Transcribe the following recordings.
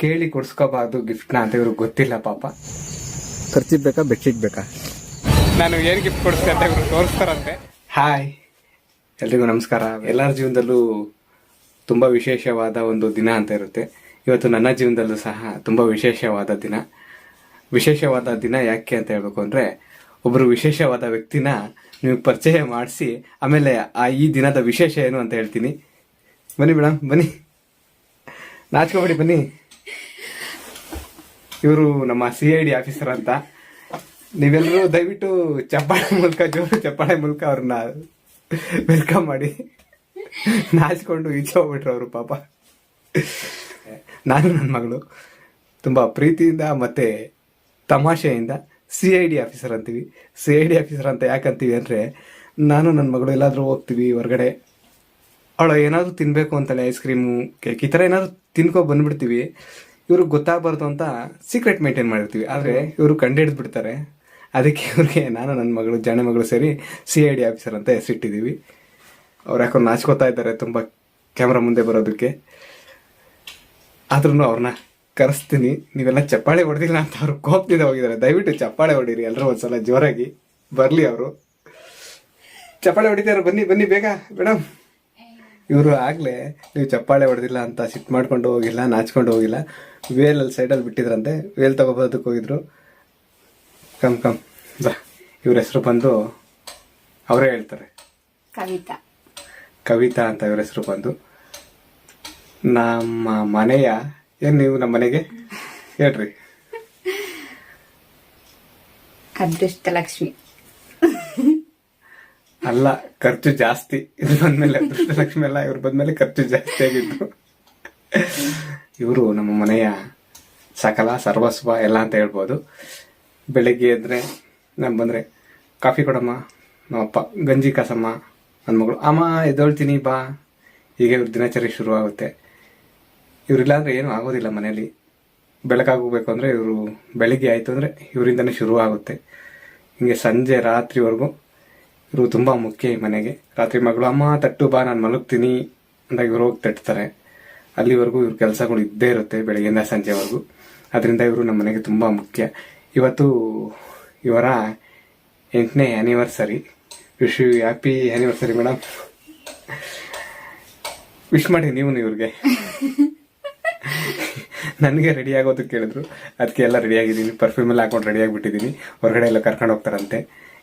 ಕೇಳಿ ಕೊಡ್ಸ್ಕೋಬಾರ್ದು ಗಿಫ್ಟ್ನ ಅಂತ ಇವ್ರಿಗೆ ಗೊತ್ತಿಲ್ಲ ಪಾಪ. ಖರ್ಚಿಗೆ ಬೇಕಾ ಬೆಡ್ಶೀಟ್ ಬೇಕಾ ನಾನು ಏನು ಗಿಫ್ಟ್ ಕೊಡಿಸ್ತೆ ಅಂತ ಇವರು ತೋರಿಸ್ತಾರಂತೆ. ಹಾಯ್ ಎಲ್ರಿಗೂ ನಮಸ್ಕಾರ. ಎಲ್ಲರ ಜೀವನದಲ್ಲೂ ತುಂಬ ವಿಶೇಷವಾದ ಒಂದು ದಿನ ಅಂತ ಇರುತ್ತೆ. ಇವತ್ತು ನನ್ನ ಜೀವನದಲ್ಲೂ ಸಹ ತುಂಬ ವಿಶೇಷವಾದ ದಿನ. ವಿಶೇಷವಾದ ದಿನ ಯಾಕೆ ಅಂತ ಹೇಳ್ಬೇಕು ಅಂದರೆ ಒಬ್ಬರು ವಿಶೇಷವಾದ ವ್ಯಕ್ತಿನ ನೀವು ಪರಿಚಯ ಮಾಡಿಸಿ ಆಮೇಲೆ ಆ ಈ ದಿನದ ವಿಶೇಷ ಏನು ಅಂತ ಹೇಳ್ತೀನಿ. ಬನ್ನಿ ಮೇಡಮ್ ಬನ್ನಿ. ನಾಚ್ಕೋಬೇಡಿ ಬನ್ನಿ. ಇವರು ನಮ್ಮ ಸಿ ಐ ಡಿ ಆಫೀಸರ್ ಅಂತ. ನೀವೆಲ್ಲರೂ ದಯವಿಟ್ಟು ಚಪ್ಪಾಳೆ ಮೂಲಕ, ಜೋರು ಚಪ್ಪಾಳೆ ಮೂಲಕ ಅವ್ರನ್ನ ವೆಲ್ಕಮ್ ಮಾಡಿ. ನಾಚಿಕೊಂಡು ಈಚೆ ಹೋಗ್ಬಿಟ್ರು ಅವರು ಪಾಪ. ನಾನು ನನ್ನ ಮಗಳು. ತುಂಬ ಪ್ರೀತಿಯಿಂದ ಮತ್ತೆ ತಮಾಷೆಯಿಂದ ಸಿ ಐ ಡಿ ಆಫೀಸರ್ ಅಂತೀವಿ. ಸಿ ಐ ಡಿ ಆಫೀಸರ್ ಅಂತ ಯಾಕಂತೀವಿ ಅಂದರೆ, ನಾನು ನನ್ನ ಮಗಳು ಎಲ್ಲಾದರೂ ಹೋಗ್ತೀವಿ ಹೊರಗಡೆ. ಅವಳು ಏನಾದರೂ ತಿನ್ನಬೇಕು ಅಂತಲೇ ಐಸ್ ಕ್ರೀಮು ಕೇಕ್ ಈ ಥರ ಏನಾದರೂ ತಿನ್ಕೊ ಬಂದ್ಬಿಡ್ತೀವಿ. ಇವ್ರಿಗೆ ಗೊತ್ತಾಗಬಾರ್ದು ಅಂತ ಸೀಕ್ರೆಟ್ ಮೇಂಟೈನ್ ಮಾಡಿರ್ತೀವಿ. ಆದರೆ ಇವರು ಕಂಡುಹಿಡಿದು ಬಿಡ್ತಾರೆ ಅದಕ್ಕೆ ಇವ್ರಿಗೆ ನಾನು ನನ್ನ ಮಗಳು, ಜಾಣೆ ಮಗಳು ಸೇರಿ ಸಿ ಐ ಡಿ ಆಫೀಸರ್ ಅಂತ ಹೆಸರಿಟ್ಟಿದ್ದೀವಿ ಅವ್ರು ಯಾಕೋ ನಾಚ್ಕೋತಾ ಇದ್ದಾರೆ, ತುಂಬ ಕ್ಯಾಮ್ರಾ ಮುಂದೆ ಬರೋದಕ್ಕೆ. ಆದ್ರೂ ಅವ್ರನ್ನ ಕರೆಸ್ತೀನಿ. ನೀವೆಲ್ಲ ಚಪ್ಪಾಳೆ ಹೊಡೆದಿಲ್ಲ ಅಂತ ಅವ್ರು ಕೋಪದಿಂದ ಹೋಗಿದ್ದಾರೆ. ದಯವಿಟ್ಟು ಚಪ್ಪಾಳೆ ಹೊಡೀರಿ ಎಲ್ಲರೂ ಒಂದ್ಸಲ ಜೋರಾಗಿ. ಬರಲಿ ಅವರು. ಚಪ್ಪಾಳೆ ಹೊಡಿತಾರೆ ಬನ್ನಿ ಬನ್ನಿ ಬೇಗ. ಮೇಡಮ್ ಇವರು ಆಗಲೇ ನೀವು ಚಪ್ಪಾಳೆ ಹೊಡೆದಿಲ್ಲ ಅಂತ ಸಿಟ್ ಮಾಡ್ಕೊಂಡು ಹೋಗಿಲ್ಲ ನಾಚ್ಕೊಂಡು ಹೋಗಿಲ್ಲ ವೇಲಲ್ಲಿ ಸೈಡಲ್ಲಿ ಬಿಟ್ಟಿದ್ರಂತೆ ವೇಲ್ ತಗೋಬೋದಕ್ಕೆ ಹೋಗಿದ್ರು. ಕಮ್ ಕಮ್ ಬಾ. ಇವ್ರ ಹೆಸರು ಬಂದು ಅವರೇ ಹೇಳ್ತಾರೆ. ಕವಿತಾ. ಕವಿತಾ ಅಂತ ಇವ್ರ ಹೆಸರು ಬಂದು. ನಮ್ಮ ಮನೆಯ ಏನು ನೀವು ನಮ್ಮ ಮನೆಗೆ? ಹೇಳ್ರಿ. ಅದೃಷ್ಟ ಲಕ್ಷ್ಮಿ ಅಲ್ಲ, ಖರ್ಚು ಜಾಸ್ತಿ. ಇದು ಬಂದ್ಮೇಲೆ ಲಕ್ಷ್ಮಿ ಅಲ್ಲ, ಇವ್ರು ಬಂದ್ಮೇಲೆ ಖರ್ಚು ಜಾಸ್ತಿ ಆಗಿತ್ತು ಇವರು ನಮ್ಮ ಮನೆಯ ಸಕಲ, ಸರ್ವಸ್ವ ಎಲ್ಲ ಅಂತ ಹೇಳ್ಬೋದು. ಬೆಳಗ್ಗೆ ಎದ್ರೆ ನಾನು ಬಂದರೆ, ಕಾಫಿ ಕೊಡಮ್ಮ ನಮ್ಮಪ್ಪ ಗಂಜಿ ಕಾಸಮ್ಮ ನನ್ನ ಮಗಳು, ಅಮ್ಮ, ಎದ್ದೊಳ್ತೀನಿ, ಬಾ. ಹೀಗೆ ಇವ್ರ ದಿನಚರಿ ಶುರುವಾಗುತ್ತೆ. ಇವರಿಲ್ಲ ಅಂದರೆ ಏನೂ ಆಗೋದಿಲ್ಲ ಮನೆಯಲ್ಲಿ. ಬೆಳಕಾಗಬೇಕು ಅಂದರೆ ಇವರು, ಬೆಳಗ್ಗೆ ಆಯಿತು ಅಂದರೆ ಇವರಿಂದನೇ ಶುರು ಆಗುತ್ತೆ ಹಿಂಗೆ ಸಂಜೆ ರಾತ್ರಿವರೆಗೂ ಇವರು ತುಂಬ ಮುಖ್ಯ ಈ ಮನೆಗೆ. ರಾತ್ರಿ ಮಗಳು, ಅಮ್ಮ, ತಟ್ಟು ಬಾ, ನಾನು ಮಲಗ್ತೀನಿ ಅಂದಾಗ ಇವರು ಹೋಗಿ ತಟ್ತಾರೆ. ಅಲ್ಲಿವರೆಗೂ ಇವ್ರ ಕೆಲಸಗಳು ಇದ್ದೇ ಇರುತ್ತೆ ಬೆಳಗ್ಗೆಯಿಂದ ಸಂಜೆವರೆಗೂ. ಅದರಿಂದ ಇವರು ನಮ್ಮ ಮನೆಗೆ ತುಂಬ ಮುಖ್ಯ. ಇವತ್ತು ಇವರ ಎಂಟನೇ anniversary wish you happy anniversary madam wish ಮಾಡಿ ನೀವು ಇವ್ರಿಗೆ. ನನಗೆ ರೆಡಿ ಆಗೋದಕ್ಕೆ ಕೇಳಿದ್ರು. ಅದಕ್ಕೆ ಎಲ್ಲ ರೆಡಿ ಆಗಿದ್ದೀನಿ. ಪರ್ಫ್ಯೂಮ್ ಎಲ್ಲ ಹಾಕೊಂಡು ರೆಡಿ ಆಗಿಬಿಟ್ಟಿದ್ದೀನಿ. ಹೊರಗಡೆ ಎಲ್ಲ ಕರ್ಕೊಂಡು ಹೋಗ್ತಾರಂತೆ.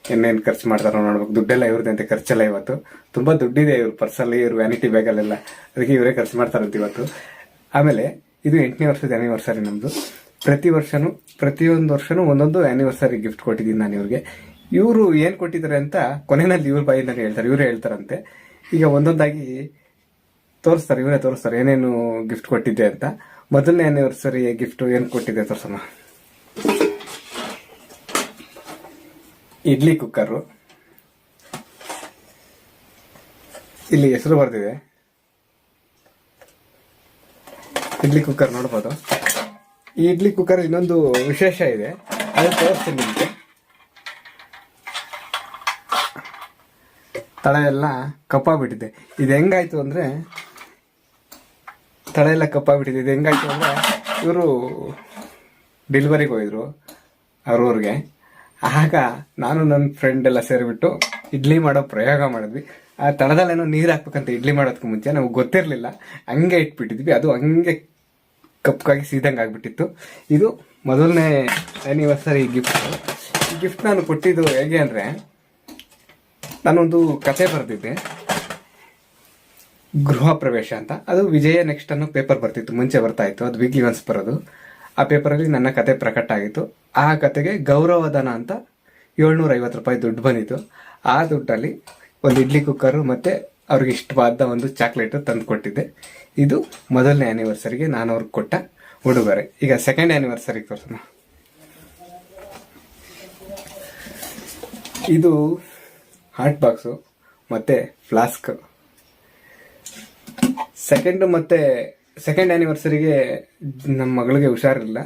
ಏನೇನು ಖರ್ಚು ಮಾಡ್ತಾರೋ ನೋಡ್ಬೇಕು. ದುಡ್ಡೆಲ್ಲ ಅಂತ, ಖರ್ಚೆಲ್ಲ ಇವತ್ತು. ತುಂಬ ದುಡ್ಡಿದೆ ಇವ್ರ, ಪರ್ಸಲ್ಲಿ ಇವ್ರ ವ್ಯಾನಿಟಿ ಬ್ಯಾಗಲ್ಲೆಲ್ಲ ಅದಕ್ಕೆ ಇವರೇ ಖರ್ಚು ಮಾಡ್ತಾರಂತೆ ಇವತ್ತು. ಆಮೇಲೆ, ಇದು ಎಂಟನೇ ವರ್ಷದ ಆ್ಯನಿವರ್ಸರಿ ನಮ್ಮದು ಪ್ರತಿ ವರ್ಷನು, ಪ್ರತಿಯೊಂದು ವರ್ಷನು ಒಂದೊಂದು ಆ್ಯನಿವರ್ಸರಿ ಗಿಫ್ಟ್ ಕೊಟ್ಟಿದ್ದೀನಿ ನಾನು ಇವ್ರಿಗೆ. ಇವರು ಏನು ಕೊಟ್ಟಿದ್ದಾರೆ ಅಂತ ಕೊನೆಯಲ್ಲಿ ಇವ್ರ ಬಾಯಿಂದ ಹೇಳ್ತಾರೆ. ಇವರೇ ಹೇಳ್ತಾರಂತೆ. ಈಗ ಒಂದೊಂದಾಗಿ ತೋರಿಸ್ತಾರೆ, ಇವರೇ ತೋರಿಸ್ತಾರೆ. ಏನೇನು ಗಿಫ್ಟ್ ಕೊಟ್ಟಿದ್ದೆ ಅಂತ. ಮೊದಲನೇ ಆನಿವರ್ಸರಿ ಗಿಫ್ಟ್ ಏನು ಕೊಟ್ಟಿದ್ದೆ ತೋರ್ಸಮ್ಮ? ಇಡ್ಲಿ ಕುಕ್ಕರು. ಇಲ್ಲಿ ಹೆಸರು ಬರ್ತಿದೆ ಇಡ್ಲಿ ಕುಕ್ಕರ್ ನೋಡ್ಬೋದು. ಈ ಇಡ್ಲಿ ಕುಕ್ಕರ್ ಇನ್ನೊಂದು ವಿಶೇಷ ಇದೆ. ಅದನ್ನು ತೋರಿಸ್ತೀನಿ ನಿಮಗೆ. ತಳ ಎಲ್ಲ ಕಪ್ಪಾಗ್ಬಿಟ್ಟಿದೆ. ಇದು ಹೆಂಗಾಯ್ತು ಅಂದರೆ, ತಳ ಎಲ್ಲ ಕಪ್ಪಾಗ್ಬಿಟ್ಟಿದೆ. ಇದು ಹೆಂಗಾಯ್ತು ಅಂದರೆ, ಇವರು ಡೆಲಿವರಿಗೆ ಹೋಗಿದ್ರು ಅವ್ರವ್ರಿಗೆ ಆಗ ನಾನು ನನ್ನ ಫ್ರೆಂಡ್ ಎಲ್ಲ ಸೇರಿಬಿಟ್ಟು ಇಡ್ಲಿ ಮಾಡೋ ಪ್ರಯೋಗ ಮಾಡಿದ್ವಿ. ಆ ತಳದಲ್ಲೇನೋ ನೀರು ಹಾಕ್ಬೇಕಂತ ಇಡ್ಲಿ ಮಾಡೋದಕ್ಕೆ ಮುಂಚೆ ನಮಗೆ ಗೊತ್ತಿರಲಿಲ್ಲ. ಹಂಗೆ ಇಟ್ಬಿಟ್ಟಿದ್ವಿ. ಅದು ಹಂಗೆ ಕಪ್ಪಾಗಿ ಸೀದಂಗೆ ಆಗಿಬಿಟ್ಟಿತ್ತು. ಇದು ಮೊದಲನೇ ಆ್ಯನಿವರ್ಸರಿ ಗಿಫ್ಟ್ ಈ ಗಿಫ್ಟ್ ನಾನು ಕೊಟ್ಟಿದ್ದು ಹೇಗೆ ಅಂದರೆ, ನಾನೊಂದು ಕತೆ ಬರೆದಿದ್ದೆ. ಗೃಹ ಪ್ರವೇಶ ಅಂತ. ಅದು ವಿಜಯ ನೆಕ್ಸ್ಟ್ ಅನ್ನೋ ಪೇಪರ್ ಬರ್ತಿತ್ತು. ಮುಂಚೆ ಬರ್ತಾ ಇತ್ತು. ಅದು ವೀಕ್ಲಿ ಒನ್ಸ್ ಬರೋದು. ಆ ಪೇಪರಲ್ಲಿ ನನ್ನ ಕತೆ ಪ್ರಕಟ ಆಗಿತ್ತು. ಆ ಕತೆಗೆ ಗೌರವಧನ ಅಂತ ಏಳ್ನೂರ ಐವತ್ತು ರೂಪಾಯಿ ದುಡ್ಡು ಬಂದಿತ್ತು. ಆ ದುಡ್ಡಲ್ಲಿ ಒಂದು ಇಡ್ಲಿ ಕುಕ್ಕರು ಮತ್ತು ಅವ್ರಿಗೆ ಇಷ್ಟವಾದ ಒಂದು ಚಾಕ್ಲೇಟು ತಂದು ಕೊಟ್ಟಿದ್ದೆ. ಇದು ಮೊದಲನೇ ಆ್ಯನಿವರ್ಸರಿಗೆ ನಾನು ಅವ್ರಿಗೆ ಕೊಟ್ಟ ಉಡುಗೊರೆ. ಈಗ ಸೆಕೆಂಡ್ ಆ್ಯನಿವರ್ಸರಿಗೆ ತೋರಿಸೋಣ. ಇದು ಹಾಟ್ ಬಾಕ್ಸು ಮತ್ತು ಫ್ಲಾಸ್ಕ್ ಸೆಕೆಂಡ್ ಮತ್ತೆ ಸೆಕೆಂಡ್ ಆ್ಯನಿವರ್ಸರಿಗೆ ನಮ್ಮ ಮಗಳಿಗೆ ಹುಷಾರಿಲ್ಲ.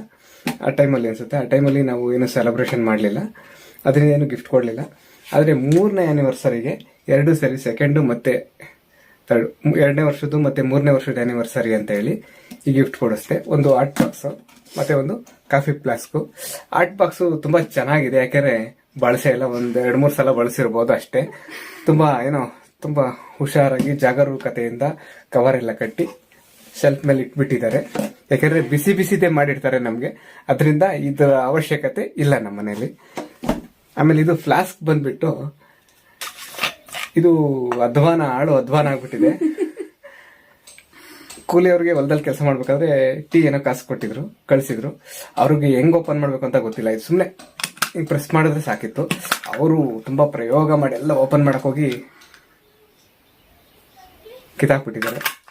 ಆ ಟೈಮಲ್ಲಿ ಅನಿಸುತ್ತೆ. ಆ ಟೈಮಲ್ಲಿ ನಾವು ಏನು ಸೆಲೆಬ್ರೇಷನ್ ಮಾಡಲಿಲ್ಲ. ಅದರಿಂದ ಏನು ಗಿಫ್ಟ್ ಕೊಡಲಿಲ್ಲ. ಆದರೆ ಮೂರನೇ ಆ್ಯನಿವರ್ಸರಿಗೆ ಎರಡು ಸರಿ ಸೆಕೆಂಡು ಮತ್ತು ತರ್ಡ್ ಎರಡನೇ ವರ್ಷದ್ದು ಮತ್ತು ಮೂರನೇ ವರ್ಷದ ಆ್ಯನಿವರ್ಸರಿ ಅಂತ ಹೇಳಿ ಈ ಗಿಫ್ಟ್ ಕೊಡಿಸ್ದೆ ಒಂದು ಆರ್ಟ್ ಬಾಕ್ಸು ಮತ್ತು ಒಂದು ಕಾಫಿ ಫ್ಲಾಸ್ಕು ಆರ್ಟ್ ಬಾಕ್ಸು ತುಂಬ ಚೆನ್ನಾಗಿದೆ. ಯಾಕೆಂದರೆ ಬಳಸೇ ಇಲ್ಲ. ಒಂದು ಎರಡು ಮೂರು ಸಲ ಬಳಸಿರ್ಬೋದು ಅಷ್ಟೇ. ತುಂಬ, ಏನೋ, ತುಂಬ ಹುಷಾರಾಗಿ, ಜಾಗರೂಕತೆಯಿಂದ ಕವರ್ ಎಲ್ಲ ಕಟ್ಟಿ ಶೆಲ್ಫ್ ಮೇಲೆ ಇಟ್ಬಿಟ್ಟಿದ್ದಾರೆ. ಯಾಕಂದ್ರೆ ಬಿಸಿ ಬಿಸಿದೇ ಮಾಡಿರ್ತಾರೆ ನಮ್ಗೆ. ಅದರಿಂದ ಇದರ ಅವಶ್ಯಕತೆ ಇಲ್ಲ ನಮ್ಮ ಮನೇಲಿ ಆಮೇಲೆ ಇದು ಫ್ಲಾಸ್ಕ್ ಬಂದ್ಬಿಟ್ಟು ಇದು ಅಧ್ವಾನ, ಆಳು ಅಧ್ವಾನ ಆಗ್ಬಿಟ್ಟಿದೆ. ಕೂಲಿಯವ್ರಿಗೆ ಹೊಲದಲ್ಲಿ ಕೆಲಸ ಮಾಡ್ಬೇಕಾದ್ರೆ ಟೀ ಏನೋ ಕಾಸು ಕೊಟ್ಟಿದ್ರು, ಕಳಿಸಿದ್ರು. ಅವ್ರಿಗೆ ಹೆಂಗ್ ಓಪನ್ ಮಾಡ್ಬೇಕು ಅಂತ ಗೊತ್ತಿಲ್ಲ. ಇದು ಸುಮ್ಮನೆ ಹಿಂಗ್ ಪ್ರೆಸ್ ಮಾಡಿದ್ರೆ ಸಾಕಿತ್ತು. ಅವರು ತುಂಬಾ ಪ್ರಯೋಗ ಮಾಡಿ ಎಲ್ಲ ಓಪನ್ ಮಾಡೋಕ್ಕೋಗಿ ಕಿತ್ತಾಕ್ಬಿಟ್ಟಿದ್ದಾರೆ.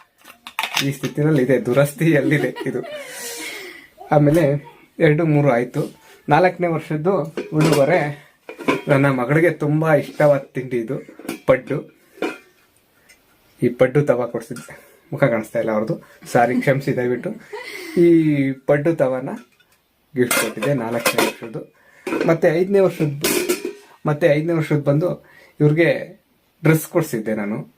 ಈ ಸ್ಥಿತಿನಲ್ಲಿ ಇದೆ ದುರಸ್ತಿ ಎಲ್ಲಿದೆ ಇದು. ಆಮೇಲೆ ಎರಡು ಮೂರು ಆಯಿತು. ನಾಲ್ಕನೇ ವರ್ಷದ್ದು ಉಡುಗೊರೆ. ನನ್ನ ಮಗಳಿಗೆ ತುಂಬ ಇಷ್ಟವಾದ ತಿಂಡಿ ಇದು, ಪಡ್ಡು. ಈ ಪಡ್ಡು ತವ ಕೊಡಿಸಿದ್ದೆ ಮುಖ ಕಾಣಿಸ್ತಾ ಇಲ್ಲ ಅವ್ರದ್ದು. ಸಾರಿ, ಕ್ಷಮಿಸಿ ದಯವಿಟ್ಟು. ಈ ಪಡ್ಡು ತವನ ಗಿಫ್ಟ್ ಕೊಟ್ಟಿದ್ದೆ ನಾಲ್ಕನೇ ವರ್ಷದ್ದು. ಮತ್ತೆ ಐದನೇ ವರ್ಷದ್ದು, ಮತ್ತೆ ಐದನೇ ವರ್ಷದ್ದು ಬಂದು ಇವ್ರಿಗೆ ಡ್ರೆಸ್ ಕೊಡಿಸಿದ್ದೆ ನಾನು.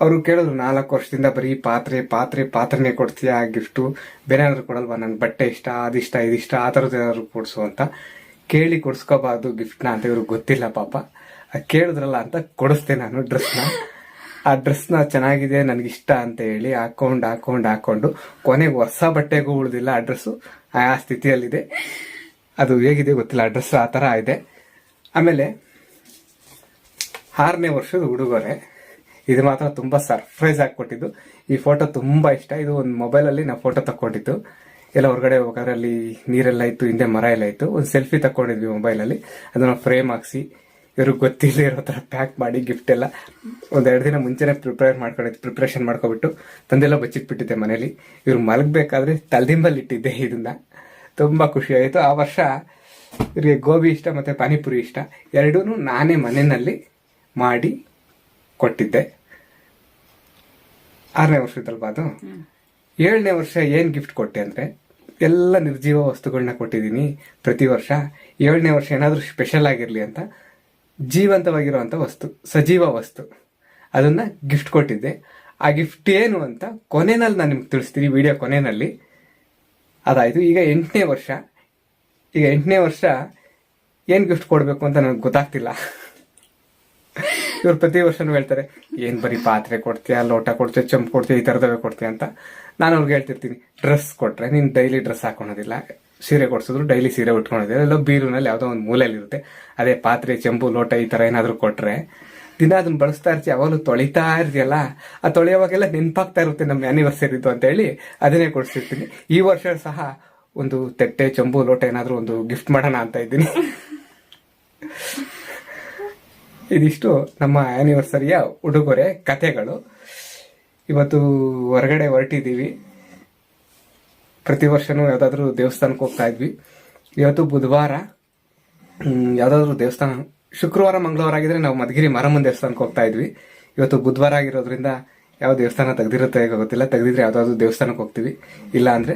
ಅವರು ಕೇಳಿದ್ರು, ನಾಲ್ಕು ವರ್ಷದಿಂದ ಬರೀ ಪಾತ್ರೆ ಪಾತ್ರೆ, ಪಾತ್ರೆನೇ ಕೊಡ್ತೀಯಾ, ಗಿಫ್ಟು? ಬೇರೆ ಏನಾದ್ರು ಕೊಡಲ್ವಾ? ನನ್ನ ಬಟ್ಟೆ ಇಷ್ಟ, ಅದಿಷ್ಟ, ಇದಿಷ್ಟ, ಆ ಥರದ್ದು ಏನಾದ್ರು ಕೊಡಿಸು ಅಂತ ಕೇಳಿ ಕೊಡಿಸ್ಕೋಬಾರ್ದು ಗಿಫ್ಟ್ನ ಅಂತ ಇವ್ರಿಗೆ ಗೊತ್ತಿಲ್ಲ ಪಾಪ. ಕೇಳಿದ್ರಲ್ಲ ಅಂತ ಕೊಡಿಸ್ದೆ ನಾನು ಡ್ರೆಸ್ನ. ಆ ಡ್ರೆಸ್ನ ಚೆನ್ನಾಗಿದೆ, ನನಗಿಷ್ಟ ಅಂತ ಹೇಳಿ ಹಾಕೊಂಡು ಹಾಕೊಂಡು ಹಾಕೊಂಡು ಕೊನೆಗೆ ಹೊಸ ಬಟ್ಟೆಗೂ ಉಳಿದಿಲ್ಲ ಆ ಡ್ರೆಸ್ಸು. ಆ ಸ್ಥಿತಿಯಲ್ಲಿದೆ. ಅದು ಹೇಗಿದೆ ಗೊತ್ತಿಲ್ಲ, ಆ ಡ್ರೆಸ್ ಆ ಥರ ಇದೆ. ಆಮೇಲೆ ಆರನೇ ವರ್ಷದ ಉಡುಗೊರೆ ಇದು ಮಾತ್ರ ತುಂಬಾ ಸರ್ಪ್ರೈಸ್ ಆಗಿ ಕೊಟ್ಟಿದ್ದು ಈ ಫೋಟೋ ತುಂಬಾ ಇಷ್ಟ. ಇದು ಒಂದು ಮೊಬೈಲಲ್ಲಿ ನಾವು ಫೋಟೋ ತಕೊಂಡಿದ್ದು ಎಲ್ಲ ಹೊರಗಡೆ ಹೋಗೋದ್ರೆ ಅಲ್ಲಿ ನೀರೆಲ್ಲ ಇತ್ತು, ಹಿಂದೆ ಮರ ಎಲ್ಲ ಇತ್ತು. ಒಂದು ಸೆಲ್ಫಿ ತಕೊಂಡಿದ್ವಿ ಮೊಬೈಲಲ್ಲಿ ಅದನ್ನ ಫ್ರೇಮ್ ಹಾಕ್ಸಿ, ಇವ್ರಿಗೆ ಗೊತ್ತಿಲ್ಲ ಇರೋ ಥರ ಪ್ಯಾಕ್ ಮಾಡಿ ಗಿಫ್ಟ್ ಎಲ್ಲ. ಒಂದೆರಡು ದಿನ ಮುಂಚೆನೆ ಪ್ರಿಪೇರ್ ಮಾಡ್ಕೊಂಡಿದ್ದು ಪ್ರಿಪ್ರೇಷನ್ ಮಾಡ್ಕೊಬಿಟ್ಟು, ತಂದೆಲ್ಲ ಬಚ್ಚಿಟ್ಬಿಟ್ಟಿದ್ದೆ ಮನೇಲಿ. ಇವ್ರು ಮಲಗಬೇಕಾದ್ರೆ ತಲೆದಿಂಬಲ್ಲಿ ಇಟ್ಟಿದ್ದೆ ಇದನ್ನ. ತುಂಬಾ ಖುಷಿ ಆಯಿತು. ಆ ವರ್ಷ ಇವರಿಗೆ ಗೋಬಿ ಇಷ್ಟ ಮತ್ತೆ ಪಾನಿಪುರಿ ಇಷ್ಟ. ಎರಡೂ ನಾನೇ ಮನೆಯಲ್ಲಿ ಮಾಡಿ ಕೊಟ್ಟಿದ್ದೆ. ಆರನೇ ವರ್ಷದಲ್ವಾ ಅದು? ಏಳನೇ ವರ್ಷ ಏನ್ ಗಿಫ್ಟ್ ಕೊಟ್ಟೆ ಅಂದರೆ, ಎಲ್ಲ ನಿರ್ಜೀವ ವಸ್ತುಗಳನ್ನ ಕೊಟ್ಟಿದ್ದೀನಿ ಪ್ರತಿ ವರ್ಷ. ಏಳನೇ ವರ್ಷ ಏನಾದರೂ ಸ್ಪೆಷಲ್ ಆಗಿರಲಿ ಅಂತ ಜೀವಂತವಾಗಿರುವಂಥ ವಸ್ತು, ಸಜೀವ ವಸ್ತು. ಅದನ್ನ ಗಿಫ್ಟ್ ಕೊಟ್ಟಿದ್ದೆ. ಆ ಗಿಫ್ಟ್ ಏನು ಅಂತ ಕೊನೆನಲ್ಲಿ ನಾನು ನಿಮ್ಗೆ ತಿಳಿಸ್ತೀನಿ ವಿಡಿಯೋ ಕೊನೆಯಲ್ಲಿ ಅದಾಯ್ತು, ಈಗ ಎಂಟನೇ ವರ್ಷ. ಈಗ ಎಂಟನೇ ವರ್ಷ ಏನು ಗಿಫ್ಟ್ ಕೊಡಬೇಕು ಅಂತ ನನಗೆ ಗೊತ್ತಾಗ್ತಿಲ್ಲ. ಇವ್ರು ಪ್ರತಿ ವರ್ಷನೂ ಹೇಳ್ತಾರೆ, ಏನ್ ಬರೀ ಪಾತ್ರೆ ಕೊಡ್ತೀಯಾ, ಲೋಟ ಕೊಡ್ತೀಯ ಚಂಪ್ ಕೊಡ್ತೀಯ, ಈ ತರದವೇ ಕೊಡ್ತೀಯ ಅಂತ. ನಾನು ಅವ್ರಿಗೆ ಹೇಳ್ತಿರ್ತೀನಿ, ಡ್ರೆಸ್ ಕೊಟ್ರೆ, ನೀನ್ ಡೈಲಿ ಡ್ರೆಸ್ ಹಾಕೊಳೋದಿಲ್ಲ, ಸೀರೆ ಕೊಡ್ಸಿದ್ರು ಡೈಲಿ ಸೀರೆ ಉಟ್ಕೊಳೋದಿಲ್ಲ ಎಲ್ಲ ಬೀರುನಲ್ಲಿ ಯಾವ್ದೋ ಒಂದು ಮೂಲೆಯಲ್ಲಿ ಇರುತ್ತೆ, ಅದೇ ಪಾತ್ರೆ ಚಂಪು ಲೋಟ ಈ ತರ ಏನಾದ್ರು ಕೊಟ್ರೆ, ದಿನ ಅದನ್ನ ಬಳಸ್ತಾ ಇರ್ತೀವಿ ಯಾವಾಗಲೂ ತೊಳಿತಾ ಇರ್ತೀಯಲ್ಲ, ಆ ತೊಳೆಯುವಾಗೆಲ್ಲ ನೆನ್ಪಾಗ್ತಾ ಇರುತ್ತೆ ನಮ್ಮ ಆನಿವರ್ಸರಿ ಅಂತ ಹೇಳಿ ಅದನ್ನೇ ಕೊಡ್ಸಿರ್ತೀನಿ. ಈ ವರ್ಷ ಸಹ ಒಂದು ತೆಟ್ಟೆ, ಚಂಬು, ಲೋಟ ಏನಾದ್ರು ಒಂದು ಗಿಫ್ಟ್ ಮಾಡೋಣ ಅಂತ ಇದ್ದೀನಿ. ಇದಿಷ್ಟು ನಮ್ಮ ಆನಿವರ್ಸರಿಯ ಉಡುಗೊರೆ, ಕಥೆಗಳು. ಇವತ್ತು ಹೊರಗಡೆ ಹೊರಟಿದ್ದೀವಿ. ಪ್ರತಿ ವರ್ಷನೂ ಯಾವ್ದಾದ್ರು ದೇವಸ್ಥಾನಕ್ಕೆ ಹೋಗ್ತಾ ಇದ್ವಿ. ಇವತ್ತು ಬುಧವಾರ ಯಾವುದಾದ್ರೂ ದೇವಸ್ಥಾನ, ಶುಕ್ರವಾರ, ಮಂಗಳವಾರ ಆಗಿದ್ರೆ ನಾವು ಮಧುಗಿರಿ ಮಾರಮ್ಮನ ದೇವಸ್ಥಾನಕ್ಕೆ ಹೋಗ್ತಾ ಇದ್ವಿ. ಇವತ್ತು ಬುಧವಾರ ಆಗಿರೋದ್ರಿಂದ ಯಾವ ದೇವಸ್ಥಾನ ತೆಗೆದಿರುತ್ತೆ ಗೊತ್ತಿಲ್ಲ. ತೆಗೆದಿದ್ರೆ ಯಾವ್ದಾದ್ರು ದೇವಸ್ಥಾನಕ್ಕೆ ಹೋಗ್ತೀವಿ. ಇಲ್ಲ ಅಂದ್ರೆ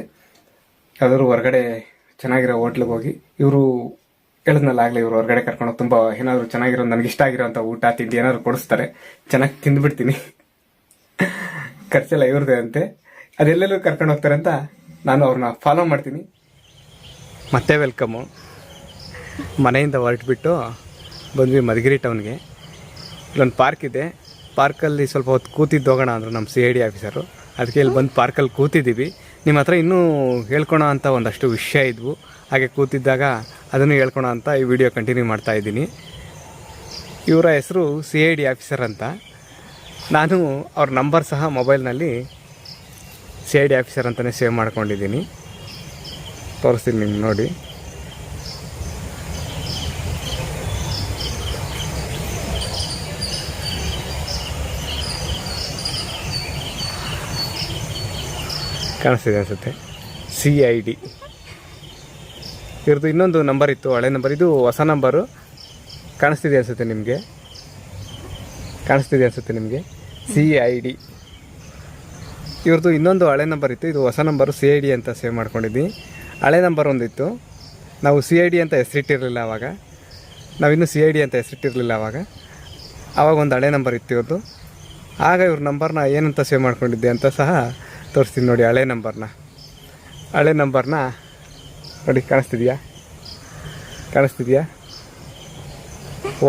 ಯಾವ್ದಾದ್ರು ಹೊರಗಡೆ ಚೆನ್ನಾಗಿರೋ ಹೋಟ್ಲಿಗೆ ಹೋಗಿ ಇವರು ಹೇಳಿದ್ನಲ್ಲ ಆಗ್ಲಿ ಇವ್ರು ಹೊರಗಡೆ ಕರ್ಕೊಂಡು ತುಂಬಾ ಏನಾದ್ರು ಚೆನ್ನಾಗಿರೋ ನನಗೆ ಇಷ್ಟ ಆಗಿರೋಂಥ ಊಟ ತಿಂಡಿ ಏನಾದ್ರು ಕೊಡಿಸ್ತಾರೆ. ಚೆನ್ನಾಗಿ ತಿಂದ್ಬಿಡ್ತೀನಿ. ಖರ್ಚೆಲ್ಲ ಇವ್ರದೇ ಅಂತೆ. ಅದೆಲ್ಲೆಲ್ಲೂ ಕರ್ಕೊಂಡು ಹೋಗ್ತಾರೆ ಅಂತ ನಾನು ಅವ್ರನ್ನ ಫಾಲೋ ಮಾಡ್ತೀನಿ. ಮತ್ತೆ ವೆಲ್ಕಮ್ಮು ಮನೆಯಿಂದ ಹೊರಟ್ಬಿಟ್ಟು ಬಂದ್ವಿ ಮಧುಗಿರಿ ಟೌನ್ಗೆ ಇಲ್ಲೊಂದು ಪಾರ್ಕ್ ಇದೆ. ಪಾರ್ಕಲ್ಲಿ ಸ್ವಲ್ಪ ಹೊತ್ತು ಕೂತಿದ್ದು ಹೋಗೋಣ ಅಂದರು ನಮ್ಮ ಸಿ ಐ ಡಿ ಆಫೀಸರು ಅದಕ್ಕೆ ಇಲ್ಲಿ ಬಂದು ಪಾರ್ಕಲ್ಲಿ ಕೂತಿದ್ದೀವಿ. ನಿಮ್ಮ ಹತ್ರ ಇನ್ನೂ ಹೇಳ್ಕೊಳೋ ಅಂತ ಒಂದಷ್ಟು ವಿಷಯ ಇದ್ವು. ಹಾಗೆ ಕೂತಿದ್ದಾಗ ಅದನ್ನು ಹೇಳ್ಕೊಳೋ ಅಂತ ಈ ವಿಡಿಯೋ ಕಂಟಿನ್ಯೂ ಮಾಡ್ತಾ ಇದ್ದೀನಿ. ಇವರ ಹೆಸರು ಸಿ ಐ ಡಿ ಆಫೀಸರ್ ಅಂತ. ನಾನು ಅವ್ರ ನಂಬರ್ ಸಹ ಮೊಬೈಲ್ನಲ್ಲಿ ಸಿ ಐ ಡಿ ಆಫೀಸರ್ ಅಂತಲೇ ಸೇವ್ ಮಾಡ್ಕೊಂಡಿದ್ದೀನಿ. ತೋರಿಸ್ತೀನಿ ನಿಮ್ಗೆ ನೋಡಿ. ಕಾಣಿಸ್ತಿದೆ ಅನಿಸುತ್ತೆ. ಸಿ ಐ ಡಿ ಇವ್ರದ್ದು ಇನ್ನೊಂದು ನಂಬರ್ ಇತ್ತು, ಹಳೆ ನಂಬರ್ ಇದು ಹೊಸ ನಂಬರು ಕಾಣಿಸ್ತಿದೆ ಅನಿಸುತ್ತೆ ನಿಮಗೆ? ಕಾಣಿಸ್ತಿದೆ ಅನಿಸುತ್ತೆ ನಿಮಗೆ? ಸಿ ಐ ಡಿ ಇವ್ರದ್ದು ಇನ್ನೊಂದು ಹಳೆ ನಂಬರ್ ಇತ್ತು, ಇದು ಹೊಸ ನಂಬರು ಸಿ ಐ ಡಿ ಅಂತ ಸೇವ್ ಮಾಡ್ಕೊಂಡಿದ್ವಿ. ಹಳೆ ನಂಬರ್ ಒಂದಿತ್ತು. ನಾವು ಸಿ ಐ ಡಿ ಅಂತ ಹೆಸರಿಟ್ಟಿರಲಿಲ್ಲ ಅವಾಗ. ನಾವಿನ್ನೂ ಸಿ ಐ ಡಿ ಅಂತ ಹೆಸರಿಟ್ಟಿರಲಿಲ್ಲ ಅವಾಗ. ಆವಾಗ ಒಂದು ಹಳೆ ನಂಬರ್ ಇತ್ತು ಇವ್ರದ್ದು ಆಗ ಇವ್ರ ನಂಬರ್ನ ಏನಂತ ಸೇವ್ ಮಾಡ್ಕೊಂಡಿದ್ದೆ ಅಂತ ಸಹ ತೋರಿಸ್ತೀನಿ ನೋಡಿ, ಹಳೆ ನಂಬರ್ನ. ಹಳೆ ನಂಬರ್ನ ನೋಡಿ, ಕಾಣಿಸ್ತಿದ್ಯಾ? ಕಾಣಿಸ್ತಿದ್ಯಾ?